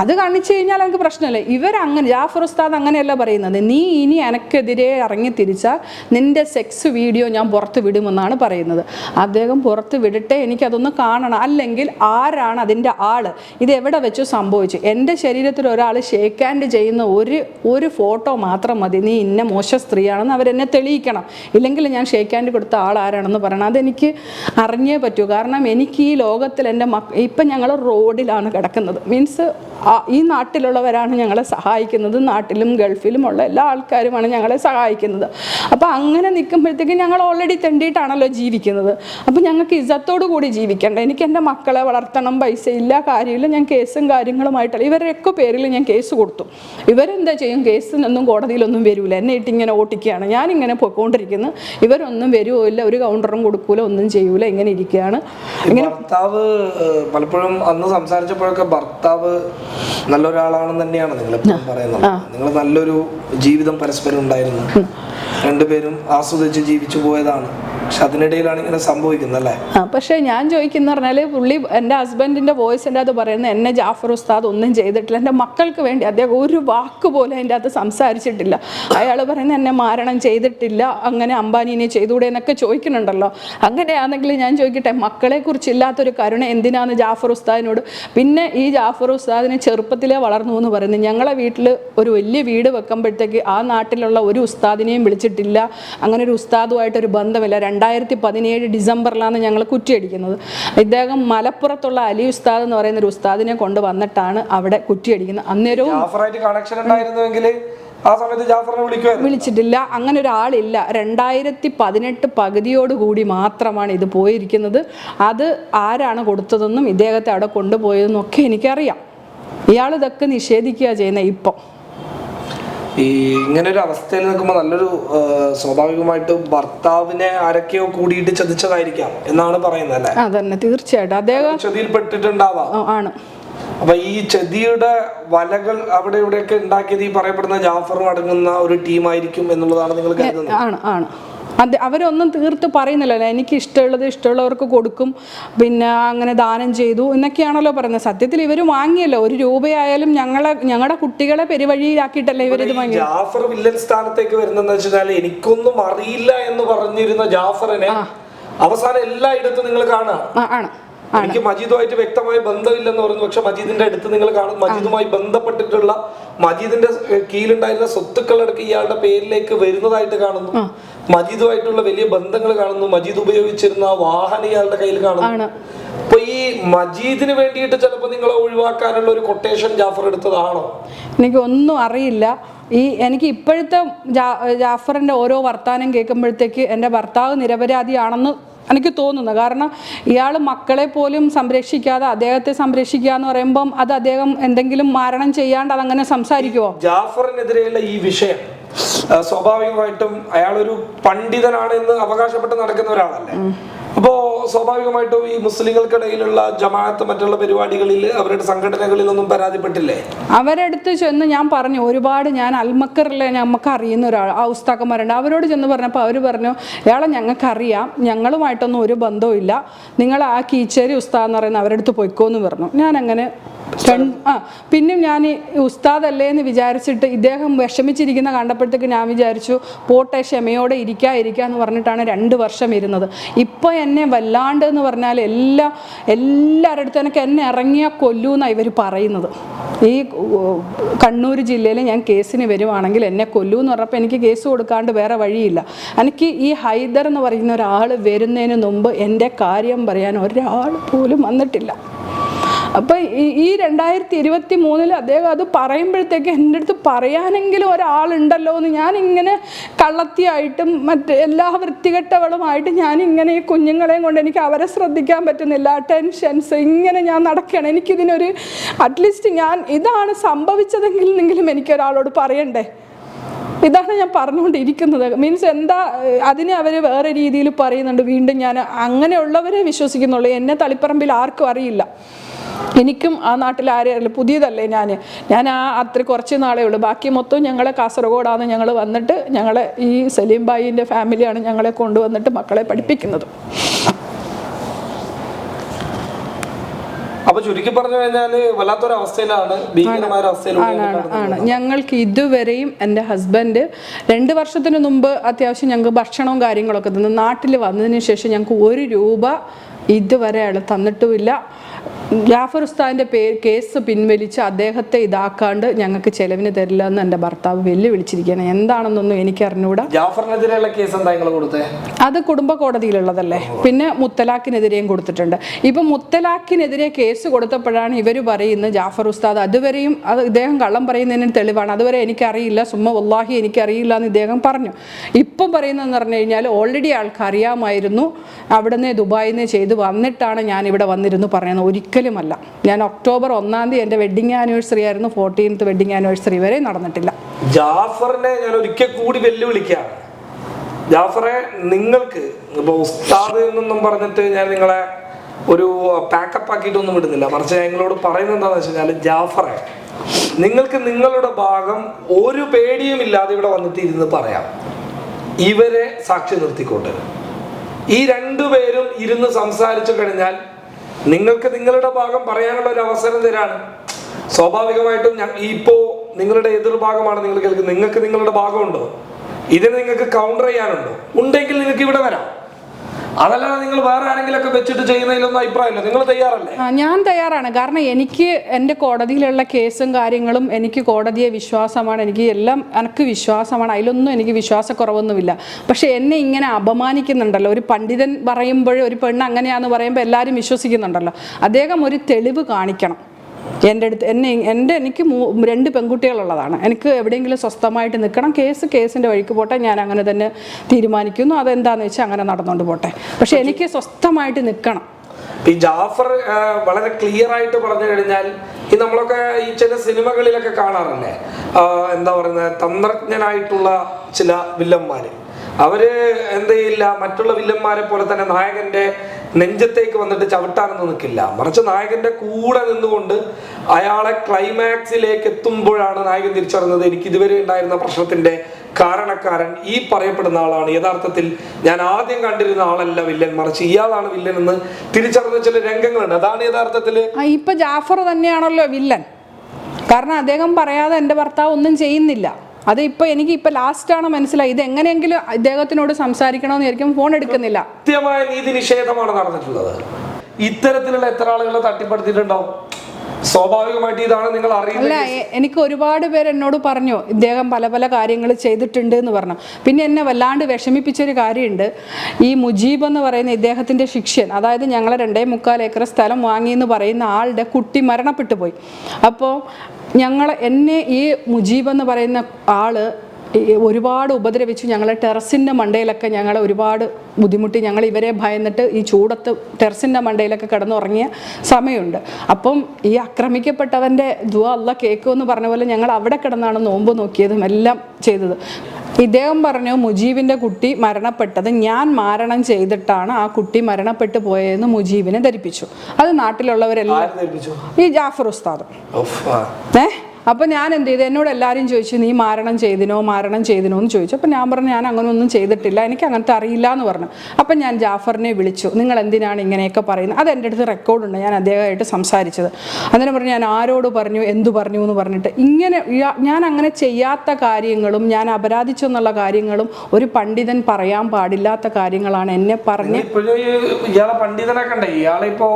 അത് കാണിച്ചു കഴിഞ്ഞാൽ എനിക്ക് പ്രശ്നമില്ല? ഇവരങ്ങനെ ജാഫർ ഉസ്താദ് അങ്ങനെയല്ല പറയുന്നത്. നീ ഇനി എനക്കെതിരെ ഇറങ്ങി തിരിച്ചാൽ നിന്റെ സെക്സ് വീഡിയോ ഞാൻ പുറത്ത് വിടുമെന്നാണ് പറയുന്നത്. അദ്ദേഹം പുറത്ത് വിടട്ടെ എനിക്കതൊന്ന് കാണണം. അല്ലെങ്കിൽ ആരാണ് അതിന്റെ ആൾ? ഇത് എവിടെ വെച്ചു സംഭവിച്ചു? എന്റെ ശരീരത്തിൽ ഒരാൾ ഷേക്ക് ഹാൻഡ് ചെയ്യുന്ന ഒരു ഒരു ഫോട്ടോ മാത്രം മതി. നീ ഇന്ന മോശ സ്ത്രീയാണെന്ന് അവരെന്നെ തെളിയിക്കണം. ഇല്ലെങ്കിൽ ഞാൻ ഷേക്ക് ഹാൻഡ് കൊടുത്ത ആൾ ആരാണെന്ന് പറയണം. അതെനിക്ക് അറിഞ്ഞേ പറ്റൂ. കാരണം എനിക്ക് ഈ ലോകത്തിൽ എന്റെ മക്ക ഇപ്പം ഞങ്ങൾ റോഡിലാണ് കിടക്കുന്നത്. മീൻസ് ഈ നാട്ടിലുള്ളവരാണ് ഞങ്ങളെ സഹായിക്കുന്നത്. നാട്ടിലും ഗൾഫിലും ഉള്ള എല്ലാ ആൾക്കാരുമാണ് ഞങ്ങളെ സഹായിക്കുന്നത്. അപ്പോൾ അങ്ങനെ നിൽക്കുമ്പോഴത്തേക്കും ഞങ്ങൾ ഓൾറെഡി തെണ്ടിയിട്ടാണല്ലോ ജീവിക്കുന്നത്. അപ്പോൾ ഞങ്ങൾക്ക് ഇസത്തോടു കൂടി ജീവിക്കേണ്ട. എനിക്ക് എന്റെ മക്കളെ വളർത്തണം പൈസ ഇല്ല കാര്യമില്ല. ഞാൻ കേസും കാര്യങ്ങളുമായിട്ടല്ല ഇവരുടെയൊക്കെ പേരിൽ ഞാൻ കേസ് കൊടുത്തു. ഇവരെന്താ ചെയ്യും? കേസിനൊന്നും കോടതിയിലൊന്നും വരില്ല എന്നെ ഇട്ടിങ്ങനെ ഓട്ടിക്കുകയാണ്. ഞാനിങ്ങനെ പൊയ്ക്കൊണ്ടിരിക്കുന്നു. ഇവരൊന്നും വരുമോ ഇല്ല ഒരു കൗണ്ടറും കൊടുക്കൂല. ഒന്നും ചെയ്യൂല. ഇങ്ങനെ ഇരിക്കുകയാണ്. ഭർത്താവ് പലപ്പോഴും അന്ന് സംസാരിച്ചപ്പോഴൊക്കെ ഭർത്താവ് നല്ലൊരാളാണെന്ന് തന്നെയാണ് നിങ്ങൾ പറയുന്നത്. നിങ്ങൾ നല്ലൊരു ജീവിതം പരസ്പരം ഉണ്ടായിരുന്നു. രണ്ടുപേരും ആസ്വദിച്ച് ജീവിച്ചു പോയതാണ്. പക്ഷെ അതിനിടയിലാണ് ഇങ്ങനെ സംഭവിക്കുന്നത് അല്ലേ? ആ പക്ഷേ ഞാൻ ചോദിക്കുന്ന പറഞ്ഞാൽ പുള്ളി എന്റെ ഹസ്ബൻഡിന്റെ വോയിസിന്റെ അത് പറയുന്നത് എന്നെ ജാഫർ ഉസ്താദ് ഒന്നും ചെയ്തിട്ടില്ല. എന്റെ മക്കൾക്ക് വേണ്ടി അദ്ദേഹം ഒരു വാക്ക് പോലും അതിന്റെ അത് സംസാരിച്ചിട്ടില്ല. അയാൾ പറയുന്നത് എന്നെ മാരണം ചെയ്തിട്ടില്ല അങ്ങനെ അംബാനിനെ ചെയ്തുകൂടെ എന്നൊക്കെ ചോദിക്കുന്നുണ്ടല്ലോ. അങ്ങനെയാണെങ്കിൽ ഞാൻ ചോദിക്കട്ടെ മക്കളെ കുറിച്ചില്ലാത്തൊരു കരുണ എന്തിനാന്ന് ജാഫർ ഉസ്താദിനോട്? പിന്നെ ഈ ജാഫർ ഉസ്താദിനെ ചെറുപ്പത്തിലേ വളർന്നു എന്ന് പറയുന്നത് ഞങ്ങളെ വീട്ടിൽ ഒരു വലിയ വീട് വെക്കുമ്പോഴത്തേക്ക് ആ നാട്ടിലുള്ള ഒരു ഉസ്താദിനെയും വിളിച്ചിട്ടില്ല. അങ്ങനെ ഒരു ഉസ്താദുമായിട്ട് ഒരു ബന്ധമില്ല. രണ്ടായിരത്തി പതിനേഴ് ഡിസംബറിലാണ് ഞങ്ങൾ കുറ്റിയടിക്കുന്നത്. ഇദ്ദേഹം മലപ്പുറത്തുള്ള അലി ഉസ്താദ് എന്ന് പറയുന്ന ഒരു ഉസ്താദിനെ കൊണ്ട് വന്നിട്ടാണ് അവിടെ കുറ്റിയടിക്കുന്നത്. അന്നേരവും ആ സമയത്ത് ജാഫറിനെ വിളിക്കുമായിരുന്നു. വിളിച്ചിട്ടില്ല. അങ്ങനെ ഒരാളില്ല. രണ്ടായിരത്തി പതിനെട്ട് പകുതിയോടുകൂടി മാത്രമാണ് ഇത് പോയിരിക്കുന്നത്. അത് ആരാണ് കൊടുത്തതെന്നും ഇദ്ദേഹത്തെ അവിടെ കൊണ്ടുപോയതെന്നും ഒക്കെ എനിക്കറിയാം. ഇയാൾ ഇതൊക്കെ നിഷേധിക്കുക ചെയ്യുന്നത് ഇപ്പം. ഈ ഇങ്ങനെ ഒരു അവസ്ഥയിൽ നിൽക്കുമ്പോൾ നല്ലൊരു സ്വാഭാവികമായിട്ട് ഭർത്താവിനെ ആരൊക്കെയോ കൂടിയിട്ട് ചതിച്ചതായിരിക്കാം എന്നാണ് പറയുന്നത് അല്ലേ? അതന്നെ തീർച്ചയായിട്ടും. അദ്ദേഹം ചതിയിൽപ്പെട്ടിട്ടുണ്ടാവാം ആണ്. അപ്പൊ ഈ ചെതിയുടെ വലകൾ അവിടെ ഇവിടെയൊക്കെ ഉണ്ടാക്കിയത് ഈ പറയപ്പെടുന്ന ജാഫറും അടങ്ങുന്ന ഒരു ടീമായിരിക്കും എന്നുള്ളതാണ് നിങ്ങൾ കരുതുന്നത്? ആണ് ആണ്. അത് അവരൊന്നും തീർത്ത് പറയുന്നില്ലല്ലോ. എനിക്ക് ഇഷ്ടമുള്ളത് ഇഷ്ടമുള്ളവർക്ക് കൊടുക്കും. പിന്നെ അങ്ങനെ ദാനം ചെയ്തു എന്നൊക്കെയാണല്ലോ പറയുന്നത്. സത്യത്തിൽ ഇവർ വാങ്ങിയല്ലോ. ഒരു രൂപയായാലും ഞങ്ങളെ ഞങ്ങളുടെ കുട്ടികളെ പെരുവഴിയിലാക്കിയിട്ടല്ലേ ഇവരിത് വാങ്ങി ജാഫർ വില്ലൻ സ്ഥാനത്തേക്ക് വരുന്നതെന്ന് വെച്ചാൽ എനിക്കൊന്നും അറിയില്ല എന്ന് പറഞ്ഞിരുന്ന ജാഫറിനെ അവസാനം എല്ലായിടത്തും നിങ്ങൾ കാണാം ആണ്. എനിക്ക് മജീദുമായിട്ട് വ്യക്തമായ ബന്ധമില്ലെന്ന് പറയുന്നു. പക്ഷെ മജീദിന്റെ അടുത്ത് നിങ്ങൾ കാണും. മജീദുമായി ബന്ധപ്പെട്ടിട്ടുള്ള മജീദിന്റെ കീഴിലുണ്ടായിരുന്ന സ്വത്തുക്കളടക്കം ഇയാളുടെ പേരിലേക്ക് വരുന്നതായിട്ട് കാണുന്നു. മജീദുമായിട്ടുള്ള വലിയ ബന്ധങ്ങൾ കാണുന്നു. മജീദ് ഉപയോഗിച്ചിരുന്ന ആ വാഹനം ഇയാളുടെ കയ്യിൽ കാണുന്നു. അപ്പൊ ഈ മജീദിന് വേണ്ടിയിട്ട് ചിലപ്പോൾ നിങ്ങളെ ഒഴിവാക്കാനുള്ള ഒരു കൊട്ടേഷൻ ജാഫർ എടുത്തതാണോ? എനിക്ക് ഒന്നും അറിയില്ല. ഈ എനിക്ക് ഇപ്പോഴത്തെ ജാഫറിന്റെ ഓരോ വർത്താനം കേൾക്കുമ്പോഴത്തേക്ക് എന്റെ ഭർത്താവ് നിരപരാധിയാണെന്ന് എനിക്ക് തോന്നുന്നു. കാരണം ഇയാൾ മക്കളെ പോലും സംരക്ഷിക്കാതെ അദ്ദേഹത്തെ സംരക്ഷിക്കുക എന്ന് പറയുമ്പം അത് അദ്ദേഹം എന്തെങ്കിലും മാരണം ചെയ്യാണ്ട് അതങ്ങനെ സംസാരിക്കുമോ ജാഫറിനെതിരെയുള്ള ഈ വിഷയം സ്വാഭാവികമായിട്ടും അയാളൊരു ഒരു പണ്ഡിതനാണ് എന്ന് അവകാശപ്പെട്ട് നടക്കുന്ന ഒരാളല്ലേ? അപ്പോ സ്വാഭാവികമായിട്ടും ഈ മുസ്ലിങ്ങൾക്കിടയിലുള്ള ജമാഅത്ത് മറ്റുള്ള പരിപാടികളിൽ അവരുടെ സംഘടനകളിലൊന്നും പരാതിപ്പെട്ടില്ലേ? അവരടുത്ത് ചെന്ന് ഞാൻ പറഞ്ഞു ഒരുപാട് ഞാൻ അൽമക്കറിലെ നമുക്ക് അറിയുന്ന ഒരാൾ ആ ഉസ്താക്കന്മാരുണ്ട് അവരോട് ചെന്ന് പറഞ്ഞപ്പോൾ അവർ പറഞ്ഞു ഇയാളെ ഞങ്ങൾക്കറിയാം ഞങ്ങളുമായിട്ടൊന്നും ഒരു ബന്ധവും ഇല്ല നിങ്ങൾ ആ കീച്ചേരി ഉസ്താന്ന് എന്ന് പറയുന്ന അവരടുത്ത് പൊയ്ക്കോന്ന് പറഞ്ഞു. ഞാൻ അങ്ങനെ ആ പിന്നെയും ഞാൻ ഉസ്താദ് ഉസ്താദല്ലേ എന്ന് വിചാരിച്ചിട്ട് ഇദ്ദേഹം വിഷമിച്ചിരിക്കുന്ന കണ്ടപ്പോഴത്തേക്ക് ഞാൻ വിചാരിച്ചു പോട്ടെ ക്ഷമയോടെ ഇരിക്കാ ഇരിക്കുക എന്ന് പറഞ്ഞിട്ടാണ് രണ്ട് വർഷം ഇരുന്നത്. ഇപ്പോൾ എന്നെ വല്ലാണ്ട് എന്ന് പറഞ്ഞാൽ എല്ലാ എല്ലാവരുടെ അടുത്തും എനിക്ക് എന്നെ കൊല്ലൂ എന്നാണ് ഇവർ പറയുന്നത്. ഈ കണ്ണൂർ ജില്ലയിൽ ഞാൻ കേസിന് വരുവാണെങ്കിൽ എന്നെ കൊല്ലൂ എന്ന് പറഞ്ഞപ്പോൾ എനിക്ക് കേസ് കൊടുക്കാണ്ട് വേറെ വഴിയില്ല. എനിക്ക് ഈ ഹൈദർ എന്ന് പറയുന്ന ഒരാൾ വരുന്നതിന് മുമ്പ് എന്റെ കാര്യം പറയാൻ ഒരാൾ പോലും വന്നിട്ടില്ല. അപ്പം ഈ- രണ്ടായിരത്തി ഇരുപത്തി മൂന്നിൽ അദ്ദേഹം അത് പറയുമ്പോഴത്തേക്ക് എന്റെ അടുത്ത് പറയാനെങ്കിലും ഒരാളുണ്ടല്ലോ എന്ന് ഞാനിങ്ങനെ കള്ളത്തിയായിട്ടും മറ്റ് എല്ലാ വൃത്തികെട്ടവളുമായിട്ട് ഞാനിങ്ങനെ ഈ കുഞ്ഞുങ്ങളെയും കൊണ്ട് എനിക്ക് അവരെ ശ്രദ്ധിക്കാൻ പറ്റുന്നില്ല ടെൻഷൻസ് ഇങ്ങനെ ഞാൻ നടക്കുകയാണ്. എനിക്കിതിനൊരു അറ്റ്ലീസ്റ്റ് ഞാൻ ഇതാണ് സംഭവിച്ചതെങ്കിൽ സംഭവിച്ചതെങ്കിലും എനിക്കൊരാളോട് പറയണ്ടേ? ഇതാണ് ഞാൻ പറഞ്ഞുകൊണ്ടിരിക്കുന്നത്. മീൻസ് എന്താ അതിനെ അവർ വേറെ രീതിയിൽ പറയുന്നുണ്ട് വീണ്ടും ഞാൻ അങ്ങനെയുള്ളവരെ വിശ്വസിക്കുന്നുള്ളൂ. എന്നെ തളിപ്പറമ്പിൽ ആർക്കും അറിയില്ല. എനിക്കും ആ നാട്ടിൽ ആരെയല്ല പുതിയതല്ലേ ഞാൻ ഞാൻ ആ അത്ര കുറച്ച് നാളേ ഉള്ളൂ. ബാക്കി മൊത്തം ഞങ്ങളെ കാസർഗോഡാണ് ഞങ്ങൾ വന്നിട്ട് ഞങ്ങളെ ഈ സലീം ബായിന്റെ ഫാമിലിയാണ് ഞങ്ങളെ കൊണ്ടുവന്നിട്ട് മക്കളെ പഠിപ്പിക്കുന്നത്. അപ്പൊ ചുരുക്കി പറഞ്ഞു കഴിഞ്ഞാൽ വല്ലാത്തൊരു അവസ്ഥയിലാണ് ഭീകരമായ അവസ്ഥയിലാണ് ഞങ്ങൾക്ക് ഇതുവരെയും എന്റെ ഹസ്ബൻഡ് രണ്ട് വർഷത്തിന് മുമ്പ് അത്യാവശ്യം ഞങ്ങൾക്ക് ഭക്ഷണവും കാര്യങ്ങളൊക്കെ തന്നു. നാട്ടിൽ വന്നതിന് ശേഷം ഞങ്ങൾക്ക് ഒരു രൂപ ഇതുവരെ അയാൾ തന്നിട്ടുമില്ല. ജാഫർ ഉസ്താദിന്റെ പേര് കേസ് പിൻവലിച്ച് അദ്ദേഹത്തെ ഇതാക്കാണ്ട് ഞങ്ങൾക്ക് ചെലവിന് തരില്ല എന്ന് എന്റെ ഭർത്താവ് വെല്ലുവിളിച്ചിരിക്കുകയാണ്. എന്താണെന്നൊന്നും എനിക്ക് അറിഞ്ഞുകൂടാ ജാഫറിനെതിരെയുള്ള കേസ് എന്താ നിങ്ങൾ കൊടുത്തേ? അത് കുടുംബ കോടതിയിലുള്ളതല്ലേ. പിന്നെ മുത്തലാഖിനെതിരെയും കൊടുത്തിട്ടുണ്ട്. ഇപ്പം മുത്തലാഖിനെതിരെ കേസ് കൊടുത്തപ്പോഴാണ് ഇവർ പറയുന്നത് ജാഫർ ഉസ്താദ് അതുവരെയും അത് ഇദ്ദേഹം കള്ളം പറയുന്നതിന് തെളിവാണ്. അതുവരെ എനിക്കറിയില്ല. സുമ്മ വല്ലാഹി എനിക്കറിയില്ല എന്ന് ഇദ്ദേഹം പറഞ്ഞു. ഇപ്പം പറയുന്നതെന്ന് പറഞ്ഞു കഴിഞ്ഞാൽ ഓൾറെഡി ആൾക്ക് അറിയാമായിരുന്നു അവിടുന്ന് ദുബായിൽ നിന്ന് ചെയ്ത് വന്നിട്ടാണ് ഞാൻ ഇവിടെ വന്നിരുന്നു പറയുന്നത്. ഒരിക്കലുമല്ല. ഞാൻ ഒക്ടോബർ ഒന്നാം തീയതി എന്റെ വെഡിങ് ആനിവേഴ്സറി ആയിരുന്നു ഫോർട്ടീൻത്ത് വെഡിങ് ആനിവേഴ്സറി വരെ നടന്നിട്ടില്ല. ജാഫറിനെ ഞാൻ ഒരിക്കൽ കൂടി വെല്ലുവിളിക്കുകയാണ്. ജാഫറെ നിങ്ങൾക്ക് ഇപ്പൊ ഉസ്താദ് എന്നൊന്നും പറഞ്ഞിട്ട് ഞാൻ നിങ്ങളെ ഒരു പാക്കപ്പ് ആക്കിയിട്ടൊന്നും വിടുന്നില്ല. മറിച്ച് ഞാൻ നിങ്ങളോട് പറയുന്നത് എന്താണെന്ന് വെച്ച് കഴിഞ്ഞാൽ ജാഫറെ നിങ്ങൾക്ക് നിങ്ങളുടെ ഭാഗം ഒരു പേടിയും ഇല്ലാതെ ഇവിടെ വന്നിട്ട് ഇരുന്ന് പറയാം. ഇവരെ സാക്ഷി നിർത്തിക്കൊണ്ട്. ഈ രണ്ടുപേരും ഇരുന്ന് സംസാരിച്ചു കഴിഞ്ഞാൽ നിങ്ങൾക്ക് നിങ്ങളുടെ ഭാഗം പറയാനുള്ള ഒരു അവസരം തരാണ്. സ്വാഭാവികമായിട്ടും ഞാൻ ഇപ്പോ നിങ്ങളുടെ എതിർഭാഗമാണ് നിങ്ങൾ കേൾക്കുന്നത്. നിങ്ങൾക്ക് നിങ്ങളുടെ ഭാഗമുണ്ടോ? ഇതിന് നിങ്ങൾക്ക് കൗണ്ടർ ചെയ്യാനുണ്ടോ? ഉണ്ടെങ്കിൽ നിങ്ങൾക്ക് ഇവിടെ വരാം. അതല്ലാതെ നിങ്ങൾ വേറെ ആരെങ്കിലൊക്കെ വെച്ചിട്ട് ചെയ്യുന്നതിലൊന്നും അഭിപ്രായമില്ല. നിങ്ങൾ തയ്യാറല്ലേ? ഞാൻ തയ്യാറാണ്. കാരണം എനിക്ക് എന്റെ കോടതിയിലുള്ള കേസും കാര്യങ്ങളും എനിക്ക് കോടതിയെ വിശ്വാസമാണ്. എനിക്ക് എല്ലാം എനിക്ക് വിശ്വാസമാണ്. അതിലൊന്നും എനിക്ക് വിശ്വാസക്കുറവൊന്നുമില്ല. പക്ഷെ എന്നെ ഇങ്ങനെ അപമാനിക്കുന്നുണ്ടല്ലോ. ഒരു പണ്ഡിതൻ പറയുമ്പോൾ ഒരു പെണ്ണ് അങ്ങനെയാന്ന് പറയുമ്പോൾ എല്ലാവരും വിശ്വസിക്കുന്നുണ്ടല്ലോ. അദ്ദേഹം ഒരു തെളിവ് കാണിക്കണം. എന്റെ അടുത്ത് എന്നെ എന്റെ എനിക്ക് രണ്ട് പെൺകുട്ടികളുള്ളതാണ്. എനിക്ക് എവിടെയെങ്കിലും സ്വസ്ഥമായിട്ട് നിൽക്കണം. കേസ് കേസിന്റെ വഴിക്ക് പോട്ടെ. ഞാൻ അങ്ങനെ തന്നെ തീരുമാനിക്കുന്നു. അതെന്താണെന്ന് വെച്ചാൽ അങ്ങനെ നടന്നുകൊണ്ട് പോട്ടെ. പക്ഷെ എനിക്ക് സ്വസ്ഥമായിട്ട് നിൽക്കണം. ഈ ജാഫർ വളരെ ക്ലിയർ ആയിട്ട് പറഞ്ഞു കഴിഞ്ഞാൽ ഈ നമ്മളൊക്കെ ഈ ചില സിനിമകളിലൊക്കെ കാണാറില്ലേ? എന്താ പറയുന്നത്? തന്ത്രജ്ഞനായിട്ടുള്ള ചില വില്ലന്മാര്. അവർ എന്ത് ചെയ്യില്ല? മറ്റുള്ള വില്ലന്മാരെ പോലെ തന്നെ നായകന്റെ നെഞ്ചത്തേക്ക് വന്നിട്ട് ചവിട്ടാനൊന്നും നിൽക്കില്ല. മറിച്ച് നായകന്റെ കൂടെ നിന്നുകൊണ്ട് അയാളെ ക്ലൈമാക്സിലേക്ക് എത്തുമ്പോഴാണ് നായകൻ തിരിച്ചറിഞ്ഞത് എനിക്ക് ഇതുവരെ ഉണ്ടായിരുന്ന പ്രശ്നത്തിന്റെ കാരണക്കാരൻ ഈ പറയപ്പെടുന്ന ആളാണ്. യഥാർത്ഥത്തിൽ ഞാൻ ആദ്യം കണ്ടിരുന്ന ആളല്ല വില്ലൻ. മറിച്ച് ഇയാളാണ് വില്ലൻ എന്ന് തിരിച്ചറിഞ്ഞ ചില രംഗങ്ങളുണ്ട്. അതാണ് യഥാർത്ഥത്തിൽ ഇപ്പൊ ജാഫർ തന്നെയാണല്ലോ വില്ലൻ. കാരണം അദ്ദേഹം പറയാതെ എന്റെ ഭർത്താവ് ഒന്നും ചെയ്യുന്നില്ല. അത് ഇപ്പൊ എനിക്ക് ഇപ്പൊ ആണോ മനസ്സിലായി. ഇത് എങ്ങനെയെങ്കിലും ഇദ്ദേഹത്തിനോട് സംസാരിക്കണമെന്ന് വിചാരിക്കും ഫോൺ എടുക്കുന്നില്ല. കൃത്യമായ നീതി നിഷേധമാണ് നടന്നിട്ടുള്ളത്. ഇത്തരത്തിലുള്ള എത്ര ആളുകളെ തട്ടിപ്പെടുത്തിയിട്ടുണ്ടാവും സ്വാഭാവികമായിട്ട് ഇതാണ് നിങ്ങൾ അല്ല എനിക്ക് ഒരുപാട് പേര് എന്നോട് പറഞ്ഞു ഇദ്ദേഹം പല പല കാര്യങ്ങൾ ചെയ്തിട്ടുണ്ട് എന്ന് പറഞ്ഞു. പിന്നെ എന്നെ വല്ലാണ്ട് വിഷമിപ്പിച്ചൊരു കാര്യമുണ്ട്. ഈ മുജീബ് എന്ന് പറയുന്ന ഇദ്ദേഹത്തിന്റെ ശിക്ഷൻ അതായത് ഞങ്ങളെ രണ്ടേ മുക്കാൽ ഏക്കർ സ്ഥലം വാങ്ങി എന്ന് പറയുന്ന ആളുടെ കുട്ടി മരണപ്പെട്ടു പോയി. അപ്പോൾ ഞങ്ങൾ എന്നെ ഈ മുജീബ് എന്ന് പറയുന്ന ഈ ഒരുപാട് ഉപദ്രവിച്ചു ഞങ്ങളെ ടെറസിന്റെ മണ്ടയിലൊക്കെ ഞങ്ങളെ ഒരുപാട് ബുദ്ധിമുട്ടി ഞങ്ങൾ ഇവരെ ഭയന്നിട്ട് ഈ ചൂടത്ത് ടെറസിന്റെ മണ്ടയിലൊക്കെ കിടന്നുറങ്ങിയ സമയമുണ്ട്. അപ്പം ഈ ആക്രമിക്കപ്പെട്ടവന്റെ ദുവ അല്ല കേൾക്കുമെന്ന് പറഞ്ഞ പോലെ ഞങ്ങൾ അവിടെ കിടന്നാണ് നോമ്പ് നോക്കിയതും എല്ലാം ചെയ്തത്. ഇദ്ദേഹം പറഞ്ഞു മുജീബിന്റെ കുട്ടി മരണപ്പെട്ടത് ഞാൻ മാരണം ചെയ്തിട്ടാണ് ആ കുട്ടി മരണപ്പെട്ടു പോയതെന്ന് മുജീബിനെ ധരിപ്പിച്ചു. അത് നാട്ടിലുള്ളവരെല്ലാം ഈ ജാഫർ ഉസ്താദ്. ഏഹ്? അപ്പോൾ ഞാൻ എന്ത് ചെയ്തു? എന്നോട് എല്ലാവരും ചോദിച്ചു നീ മാരണം ചെയ്തിനോ? മാരണം ചെയ്തിനോ? എന്ന് ചോദിച്ചു. അപ്പോൾ ഞാൻ പറഞ്ഞു ഞാൻ അങ്ങനെ ഒന്നും ചെയ്തിട്ടില്ല. എനിക്ക് അങ്ങനത്തെ അറിയില്ല എന്ന് പറഞ്ഞു. അപ്പം ഞാൻ ജാഫറിനെ വിളിച്ചു. നിങ്ങൾ എന്തിനാണ് ഇങ്ങനെയൊക്കെ പറയുന്നത്? അത് എന്റെ അടുത്ത് റെക്കോർഡുണ്ട് ഞാൻ അദ്ദേഹമായിട്ട് സംസാരിച്ചത്. അന്നേരം പറഞ്ഞു ഞാൻ ആരോട് പറഞ്ഞു? എന്തു പറഞ്ഞു? എന്ന് പറഞ്ഞിട്ട് ഇങ്ങനെ ഞാൻ അങ്ങനെ ചെയ്യാത്ത കാര്യങ്ങളും ഞാൻ അപരാധിച്ചു എന്നുള്ള കാര്യങ്ങളും ഒരു പണ്ഡിതൻ പറയാൻ പാടില്ലാത്ത കാര്യങ്ങളാണ് എന്നെ പറഞ്ഞു ഇയാളെ പണ്ഡിതനെ കണ്ടേ ഇയാളിപ്പോ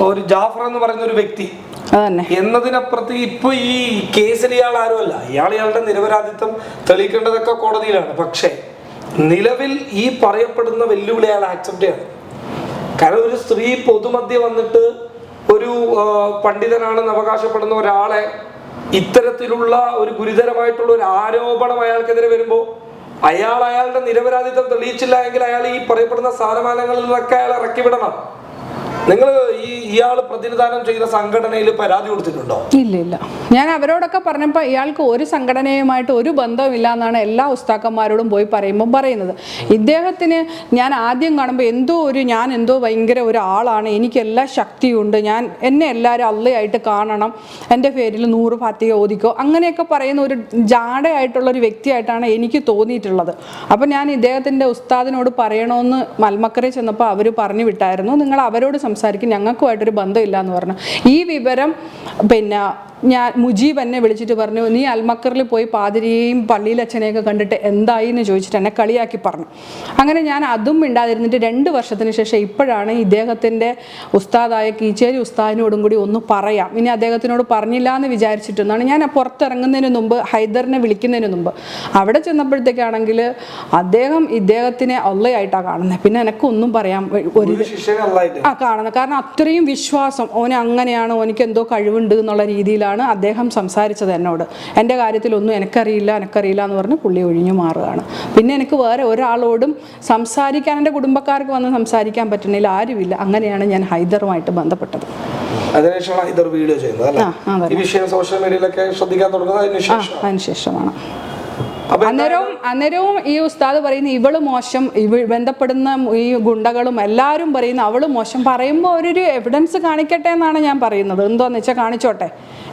ഒരു ജാഫർ എന്ന് പറയുന്ന ഒരു വ്യക്തി. എന്നതിനപ്പുറത്ത് ഇപ്പൊ ഈ കേസിൽ ഇയാൾ ആരുമല്ല. ഇയാൾ ഇയാളുടെ നിരപരാധിത്വം തെളിയിക്കേണ്ടതൊക്കെ കോടതിയിലാണ്. പക്ഷേ നിലവിൽ ഈ പറയപ്പെടുന്ന വെല്ലുവിളി അയാൾ ആക്സെപ്റ്റ് ചെയ്യണം. കാരണം ഒരു സ്ത്രീ പൊതുമധ്യ വന്നിട്ട് ഒരു പണ്ഡിതനാണെന്ന് അവകാശപ്പെടുന്ന ഒരാളെ ഇത്തരത്തിലുള്ള ഒരു ഗുരുതരമായിട്ടുള്ള ഒരു ആരോപണം അയാൾക്കെതിരെ വരുമ്പോൾ അയാൾ അയാളുടെ നിരപരാധിത്വം തെളിയിച്ചില്ല എങ്കിൽ അയാൾ ഈ പറയപ്പെടുന്ന സ്ഥാനമാനങ്ങളിൽ നിന്നൊക്കെ അയാൾ ഇറക്കി വിടണം. നിങ്ങൾ ഈ ഇയാൾ പ്രതിനിധാനം ചെയ്ത സംഘടനയിൽ പരാതി കൊടുത്തിട്ടുണ്ടോ? ഇല്ല ഇല്ല. ഞാൻ അവരോടൊക്കെ പറഞ്ഞപ്പോൾ ഇയാൾക്ക് ഒരു സംഘടനയുമായിട്ട് ഒരു ബന്ധവുമില്ല എന്നാണ് എല്ലാ ഉസ്താക്കന്മാരോടും പോയി പറയുമ്പോൾ പറയുന്നത്. ഇദ്ദേഹത്തിന് ഞാൻ ആദ്യം കാണുമ്പോൾ എന്തോ ഒരു ഞാൻ എന്തോ ഭയങ്കര ഒരു ആളാണ് എനിക്ക് എല്ലാ ശക്തിയുണ്ട് ഞാൻ എന്നെ എല്ലാവരും അള്ളയായിട്ട് കാണണം എന്റെ പേരിൽ നൂറ് ഫാത്തിക ഓദിക്കോ അങ്ങനെയൊക്കെ പറയുന്ന ഒരു ജാടയായിട്ടുള്ള ഒരു വ്യക്തിയായിട്ടാണ് എനിക്ക് തോന്നിയിട്ടുള്ളത്. അപ്പോൾ ഞാൻ ഇദ്ദേഹത്തിന്റെ ഉസ്താദിനോട് പറയണമെന്ന് മൽമക്കരെ ചെന്നപ്പോൾ അവർ പറഞ്ഞു വിട്ടായിരുന്നു. നിങ്ങൾ അവരോട് സംസാരിക്കും. ഞങ്ങൾക്കുമായിട്ടൊരു ബന്ധമില്ല എന്ന് പറഞ്ഞു. ഈ വിവരം പിന്നെ ഞാൻ മുജീബ് എന്നെ വിളിച്ചിട്ട് പറഞ്ഞു നീ അൽമക്കറിൽ പോയി പാതിരിയെയും പള്ളിയിലച്ഛനെയൊക്കെ കണ്ടിട്ട് എന്തായി എന്ന് ചോദിച്ചിട്ട് എന്നെ കളിയാക്കി പറഞ്ഞു. അങ്ങനെ ഞാൻ അതും മിണ്ടാതിരുന്നിട്ട് രണ്ട് വർഷത്തിന് ശേഷം ഇപ്പോഴാണ് ഇദ്ദേഹത്തിന്റെ ഉസ്താദായ കീച്ചേരി ഉസ്താദിനോടും കൂടി ഒന്ന് പറയാം. ഇനി അദ്ദേഹത്തിനോട് പറഞ്ഞില്ല എന്ന് വിചാരിച്ചിട്ടൊന്നാണ് ഞാൻ പുറത്തിറങ്ങുന്നതിന് മുമ്പ് ഹൈദറിനെ വിളിക്കുന്നതിന് മുമ്പ്. അവിടെ ചെന്നപ്പോഴത്തേക്കാണെങ്കിൽ അദ്ദേഹം ഇദ്ദേഹത്തിനെ ഒള്ളയായിട്ടാണ് കാണുന്നത് പിന്നെ എനക്കൊന്നും പറയാൻ ഒരു ആ കാണുന്നത് കാരണം അത്രയും വിശ്വാസം ഓന് അങ്ങനെയാണ് ഓനിക്ക് എന്തോ കഴിവുണ്ട് എന്നുള്ള രീതിയിലാണ് അദ്ദേഹം സംസാരിച്ചത് എന്നോട്. എന്റെ കാര്യത്തിലൊന്നും എനിക്കറിയില്ല എനിക്കറിയില്ല എന്ന് പറഞ്ഞ് പുള്ളി ഒഴിഞ്ഞു മാറുകയാണ്. പിന്നെ എനിക്ക് വേറെ ഒരാളോടും സംസാരിക്കാൻ എന്റെ കുടുംബക്കാർക്ക് വന്ന് സംസാരിക്കാൻ പറ്റണില്ല ആരുമില്ല. അങ്ങനെയാണ് ഞാൻ ഹൈദറുമായിട്ട് ബന്ധപ്പെട്ടത്. അതിനുശേഷമാണ് ഹൈദർ വീഡിയോ ചെയ്യുന്നത് ഈ വിഷയം സോഷ്യൽ മീഡിയയിലൊക്കെ ശ്രദ്ധിക്കാൻ തുടങ്ങുന്നത് അതിന് ശേഷം അതിനുശേഷമാണ്. അന്നേരവും അന്നേരവും ഈ ഉസ്താദ് പറയുന്ന ഇവൾ മോശം ഇവ ബന്ധപ്പെടുന്ന ഈ ഗുണ്ടകളും എല്ലാവരും പറയുന്ന അവൾ മോശം പറയുമ്പോൾ അവരൊരു എവിഡൻസ് കാണിക്കട്ടെ എന്നാണ് ഞാൻ പറയുന്നത്. എന്തോന്ന് വെച്ചാൽ കാണിച്ചോട്ടെ.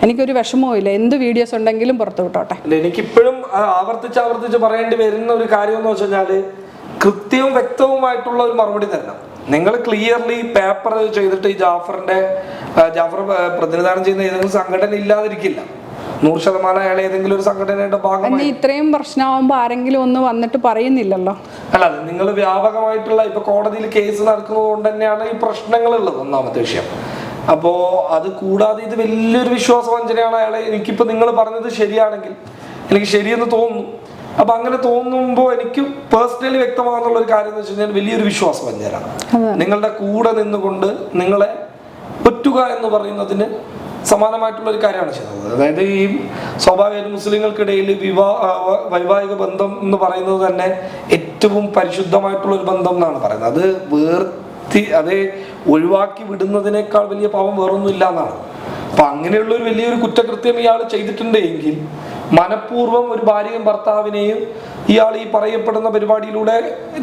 എനിക്കൊരു വിഷമവും ഇല്ല. എന്ത് വീഡിയോസ് ഉണ്ടെങ്കിലും പുറത്തു വിട്ടോട്ടെ. എനിക്കിപ്പോഴും ആവർത്തിച്ച് ആവർത്തിച്ച് പറയേണ്ടി വരുന്ന ഒരു കാര്യം എന്ന് വെച്ചാൽ കഴിഞ്ഞാൽ കൃത്യവും വ്യക്തവുമായിട്ടുള്ള ഒരു മറുപടി തരണം. നിങ്ങൾ ക്ലിയർലി പേപ്പർ ചെയ്തിട്ട് ഈ ജാഫറിന്റെ ജാഫർ പ്രതിനിധാനം ചെയ്യുന്ന ഏതെങ്കിലും സംഘടന ഇല്ലാതിരിക്കില്ല. നൂറ് ശതമാനം അയാൾ ഏതെങ്കിലും ഒരു സംഘടനയുടെ ഭാഗമായി. ഇത്രയും പ്രശ്നമാകുമ്പോൾ ആരെങ്കിലും ഒന്ന് വന്നിട്ട് പറയുന്നില്ലല്ലോ. അല്ല അത് നിങ്ങൾ വ്യാപകമായിട്ടുള്ള ഇപ്പൊ കോടതിയിൽ കേസ് നടക്കുന്നത് കൊണ്ട് തന്നെയാണ് ഈ പ്രശ്നങ്ങൾ ഉള്ളത് ഒന്നാമത്തെ വിഷയം. അപ്പോ അത് കൂടാതെ ഇത് വലിയൊരു വിശ്വാസ വഞ്ചനയാണ് അയാളെ എനിക്കിപ്പോ നിങ്ങൾ പറഞ്ഞത് ശരിയാണെങ്കിൽ എനിക്ക് ശരിയെന്ന് തോന്നുന്നു. അപ്പൊ അങ്ങനെ തോന്നുമ്പോൾ എനിക്ക് പേഴ്സണലി വ്യക്തമാകുന്നുള്ള ഒരു കാര്യം എന്ന് വെച്ച് കഴിഞ്ഞാൽ വലിയൊരു വിശ്വാസ വഞ്ചന നിങ്ങളുടെ കൂടെ നിന്നുകൊണ്ട് നിങ്ങളെ പറ്റുക എന്ന് പറയുന്നതിന് സമാനമായിട്ടുള്ള ഒരു കാര്യമാണ് അതായത് ഈ സ്വാഭാവിക മുസ്ലിങ്ങൾക്കിടയിൽ വിവാഹ വൈവാഹിക ബന്ധം എന്ന് പറയുന്നത് തന്നെ ഏറ്റവും പരിശുദ്ധമായിട്ടുള്ള ഒരു ബന്ധം എന്നാണ് പറയുന്നത്. അത് വേർത്തി അത് ഒഴിവാക്കി വിടുന്നതിനേക്കാൾ വലിയ പാവം വേറൊന്നും ഇല്ല എന്നാണ്. അപ്പൊ അങ്ങനെയുള്ള ഒരു വലിയൊരു കുറ്റകൃത്യം ഇയാൾ ചെയ്തിട്ടുണ്ട് എങ്കിൽ മനഃപൂർവം ഒരു ഭാര്യയും ഭർത്താവിനെയും ഇയാൾ ഈ പറയപ്പെടുന്ന പരിപാടിയിലൂടെ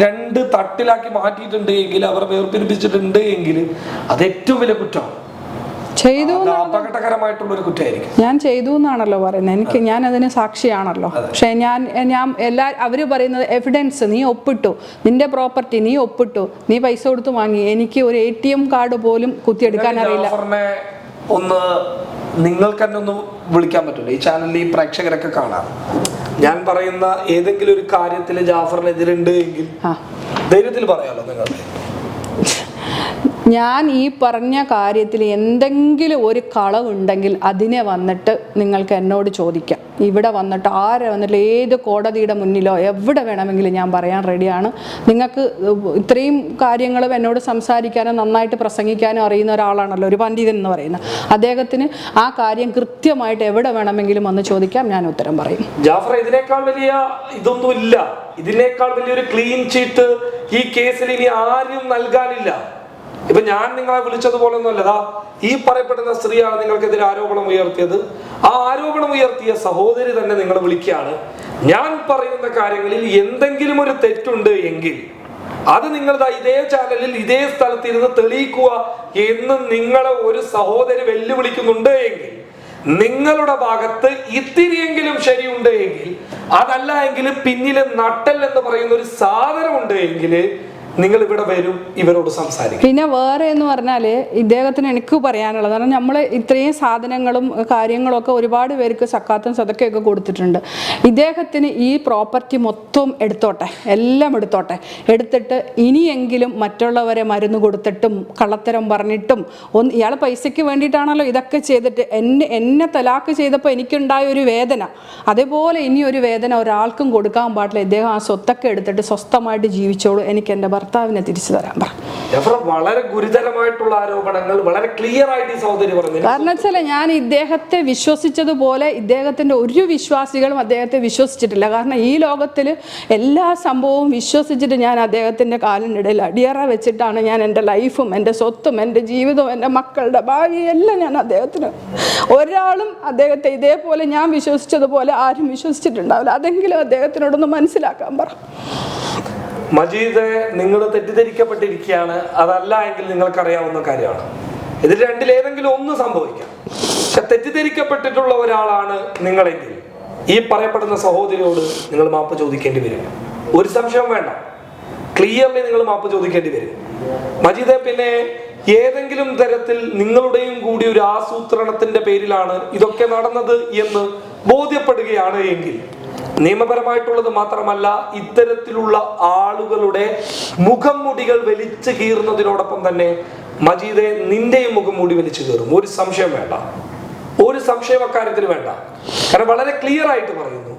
രണ്ട് തട്ടിലാക്കി മാറ്റിയിട്ടുണ്ട് എങ്കിൽ അവർ വേർപിരിപ്പിച്ചിട്ടുണ്ട് എങ്കിൽ അത് ഏറ്റവും വലിയ കുറ്റമാണ്. ചെയ്തു അപകടകരമായിട്ടുള്ള ഒരു കുറ്റമായിരിക്കും. ഞാൻ ചെയ്തു എന്നാണല്ലോ പറയുന്നത്. എനിക്ക് ഞാൻ അതിന് സാക്ഷിയാണല്ലോ. പക്ഷേ ഞാൻ ഞാൻ എല്ലാ അവർ പറയുന്നത് എവിഡൻസ് നീ ഒപ്പിട്ടു. നിന്റെ പ്രോപ്പർട്ടി നീ ഒപ്പിട്ടു. നീ പൈസ കൊടുത്ത് വാങ്ങി. എനിക്ക് ഒരു എ ടി എം കാർഡ് പോലും കുത്തിയെടുക്കാൻ അറിയില്ല. ഒന്ന് നിങ്ങൾക്ക് തന്നെ ഒന്ന് വിളിക്കാൻ പറ്റില്ല? ഈ ചാനലിൽ ഈ പ്രേക്ഷകരൊക്കെ കാണാം. ഞാൻ പറയുന്ന ഏതെങ്കിലും ഒരു കാര്യത്തിൽ ജാഫറിനെതിരുണ്ട് എങ്കിൽ ധൈര്യത്തിൽ പറയാലോ നിങ്ങൾ ഞാൻ ഈ പറഞ്ഞ കാര്യത്തിൽ എന്തെങ്കിലും ഒരു കളവുണ്ടെങ്കിൽ അതിനെ വന്നിട്ട് നിങ്ങൾക്ക് എന്നോട് ചോദിക്കാം. ഇവിടെ വന്നിട്ട് ആരെ വന്നിട്ട് ഏത് കോടതിയുടെ മുന്നിലോ എവിടെ വേണമെങ്കിലും ഞാൻ പറയാൻ റെഡിയാണ്. നിങ്ങൾക്ക് ഇത്രയും കാര്യങ്ങളും എന്നോട് സംസാരിക്കാനും നന്നായിട്ട് പ്രസംഗിക്കാനും അറിയുന്ന ഒരാളാണല്ലോ ഒരു പണ്ഡിതൻ എന്ന് പറയുന്നത്. അദ്ദേഹത്തിന് ആ കാര്യം കൃത്യമായിട്ട് എവിടെ വേണമെങ്കിലും വന്ന് ചോദിക്കാം ഞാൻ ഉത്തരം പറയും. ജാഫർ ഇതിനേക്കാൾ വലിയ ഇതൊന്നുമില്ല. ഇതിനേക്കാൾ വലിയൊരു ക്ലീൻ ചീറ്റ് ഈ കേസിൽ ഇനി ആരും നൽകാനില്ല. ഇപ്പൊ ഞാൻ നിങ്ങളെ വിളിച്ചതുപോലെ ഒന്നും ദാ ഈ പറയപ്പെടുന്ന സ്ത്രീയാണ് നിങ്ങൾക്കെതിരെ ആരോപണം ഉയർത്തിയത്. ആ ആരോപണം ഉയർത്തിയ സഹോദരി തന്നെ നിങ്ങൾ വിളിക്കുകയാണ്. ഞാൻ പറയുന്ന കാര്യങ്ങളിൽ എന്തെങ്കിലും ഒരു തെറ്റുണ്ട് എങ്കിൽ അത് നിങ്ങൾ ഇതേ ചാനലിൽ ഇതേ സ്ഥലത്ത് ഇരുന്ന് തെളിയിക്കുക എന്ന് നിങ്ങളെ ഒരു സഹോദരി വെല്ലുവിളിക്കുന്നുണ്ട് എങ്കിൽ നിങ്ങളുടെ ഭാഗത്ത് ഇത്തിരിയെങ്കിലും ശരിയുണ്ട് എങ്കിൽ അതല്ല എങ്കിൽ പിന്നിലെ നട്ടൽ എന്ന് പറയുന്ന ഒരു സാധനമുണ്ട് എങ്കിൽ നിങ്ങൾ ഇവിടെ വരും ഇവരോട് സംസാരിക്കും. പിന്നെ വേറെ എന്ന് പറഞ്ഞാൽ ഇദ്ദേഹത്തിന് എനിക്ക് പറയാനുള്ളത് കാരണം നമ്മൾ ഇത്രയും സാധനങ്ങളും കാര്യങ്ങളും ഒക്കെ ഒരുപാട് പേർക്ക് സക്കാത്തും സതക്കയൊക്കെ കൊടുത്തിട്ടുണ്ട്. ഇദ്ദേഹത്തിന് ഈ പ്രോപ്പർട്ടി മൊത്തം എടുത്തോട്ടെ എല്ലാം എടുത്തോട്ടെ. എടുത്തിട്ട് ഇനിയെങ്കിലും മറ്റുള്ളവരെ മരുന്ന് കൊടുത്തിട്ടും കള്ളത്തരം പറഞ്ഞിട്ടും ഒന്ന് ഇയാൾ പൈസയ്ക്ക് വേണ്ടിയിട്ടാണല്ലോ ഇതൊക്കെ ചെയ്തിട്ട് എന്നെ എന്നെ തലാക്ക് ചെയ്തപ്പോൾ എനിക്കുണ്ടായ ഒരു വേദന. അതേപോലെ ഇനി ഒരു വേദന ഒരാൾക്കും കൊടുക്കാൻ പാടില്ല. ഇദ്ദേഹം ആ സ്വത്തൊക്കെ എടുത്തിട്ട് സ്വസ്ഥമായിട്ട് ജീവിച്ചോളൂ. എനിക്ക് എന്റെ ഭർത്താവിനെ തിരിച്ചു തരാൻ പറ. വളരെ ഗുരുതരമായിട്ടുള്ള ആരോപണങ്ങൾ വളരെ ക്ലിയർ ആയിട്ട് സഹോദരി പറഞ്ഞു. കാരണം വെച്ചാൽ ഞാൻ ഇദ്ദേഹത്തെ വിശ്വസിച്ചതുപോലെ ഇദ്ദേഹത്തിന്റെ ഒരു വിശ്വാസികളും അദ്ദേഹത്തെ വിശ്വസിച്ചിട്ടില്ല. കാരണം ഈ ലോകത്തിൽ എല്ലാ സംഭവവും വിശ്വസിച്ചിട്ട് ഞാൻ അദ്ദേഹത്തിന്റെ കാലിനിടയിൽ അടിയറ വെച്ചിട്ടാണ് ഞാൻ എന്റെ ലൈഫും എന്റെ സ്വത്തും എന്റെ ജീവിതവും എന്റെ മക്കളുടെ ഭാവി എല്ലാം ഞാൻ അദ്ദേഹത്തിന് ഒരാളും അദ്ദേഹത്തെ ഇതേപോലെ ഞാൻ വിശ്വസിച്ചതുപോലെ ആരും വിശ്വസിച്ചിട്ടുണ്ടാവില്ല. അതെങ്കിലും അദ്ദേഹത്തിനോടൊന്ന് മനസ്സിലാക്കാൻ പറ. മജീദ് നിങ്ങൾ തെറ്റിദ്ധരിക്കപ്പെട്ടിരിക്കുകയാണ്. അതല്ല എങ്കിൽ നിങ്ങൾക്കറിയാവുന്ന കാര്യമാണ്. ഇതിൽ രണ്ടിലേതെങ്കിലും ഒന്ന് സംഭവിക്കാം. പക്ഷെ തെറ്റിദ്ധരിക്കപ്പെട്ടിട്ടുള്ള ഒരാളാണ് നിങ്ങളെങ്കിൽ ഈ പറയപ്പെടുന്ന സഹോദരിയോട് നിങ്ങൾ മാപ്പ് ചോദിക്കേണ്ടി വരും. ഒരു സംശയം വേണ്ട. ക്ലിയർലി നിങ്ങൾ മാപ്പ് ചോദിക്കേണ്ടി വരും. മജീദ് പിന്നെ ഏതെങ്കിലും തരത്തിൽ നിങ്ങളുടെയും കൂടി ഒരു ആസൂത്രണത്തിന്റെ പേരിലാണ് ഇതൊക്കെ നടന്നത് എന്ന് ബോധ്യപ്പെടുകയാണ് എങ്കിൽ നിയമപരമായിട്ടുള്ളത് മാത്രമല്ല ഇത്തരത്തിലുള്ള ആളുകളുടെ മുഖം മുടികൾ വലിച്ചു കീറുന്നതിനോടൊപ്പം തന്നെ മജീദെ നിന്റെയും മുഖം മുടി വലിച്ചു കീറും. ഒരു സംശയം വേണ്ട. ഒരു സംശയം അക്കാര്യത്തിൽ വേണ്ട. കാരണം വളരെ ക്ലിയർ ആയിട്ട് പറയുന്നു.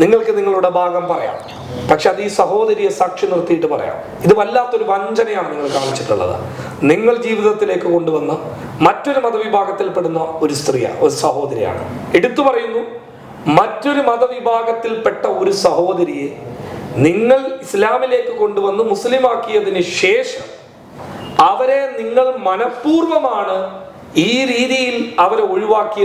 നിങ്ങൾക്ക് നിങ്ങളുടെ ഭാഗം പറയാം. പക്ഷെ അത് ഈ സഹോദരിയെ സാക്ഷി നിർത്തിയിട്ട് പറയാം. ഇത് വല്ലാത്തൊരു വഞ്ചനയാണ് നിങ്ങൾ കാണിച്ചിട്ടുള്ളത്. നിങ്ങൾ ജീവിതത്തിലേക്ക് കൊണ്ടുവന്ന മറ്റൊരു മതവിഭാഗത്തിൽപ്പെടുന്ന ഒരു സ്ത്രീയാണ് ഒരു സഹോദരിയാണ്. എടുത്തു പറയുന്നു. മറ്റൊരു മതവിഭാഗത്തിൽപ്പെട്ട ഒരു സഹോദരിയെ നിങ്ങൾ ഇസ്ലാമിലേക്ക് കൊണ്ടുവന്ന് മുസ്ലിമാക്കിയതിന് ശേഷം അവരെ നിങ്ങൾ മനഃപൂർവമാണ് ഈ രീതിയിൽ അവരെ ഒഴിവാക്കിയത്.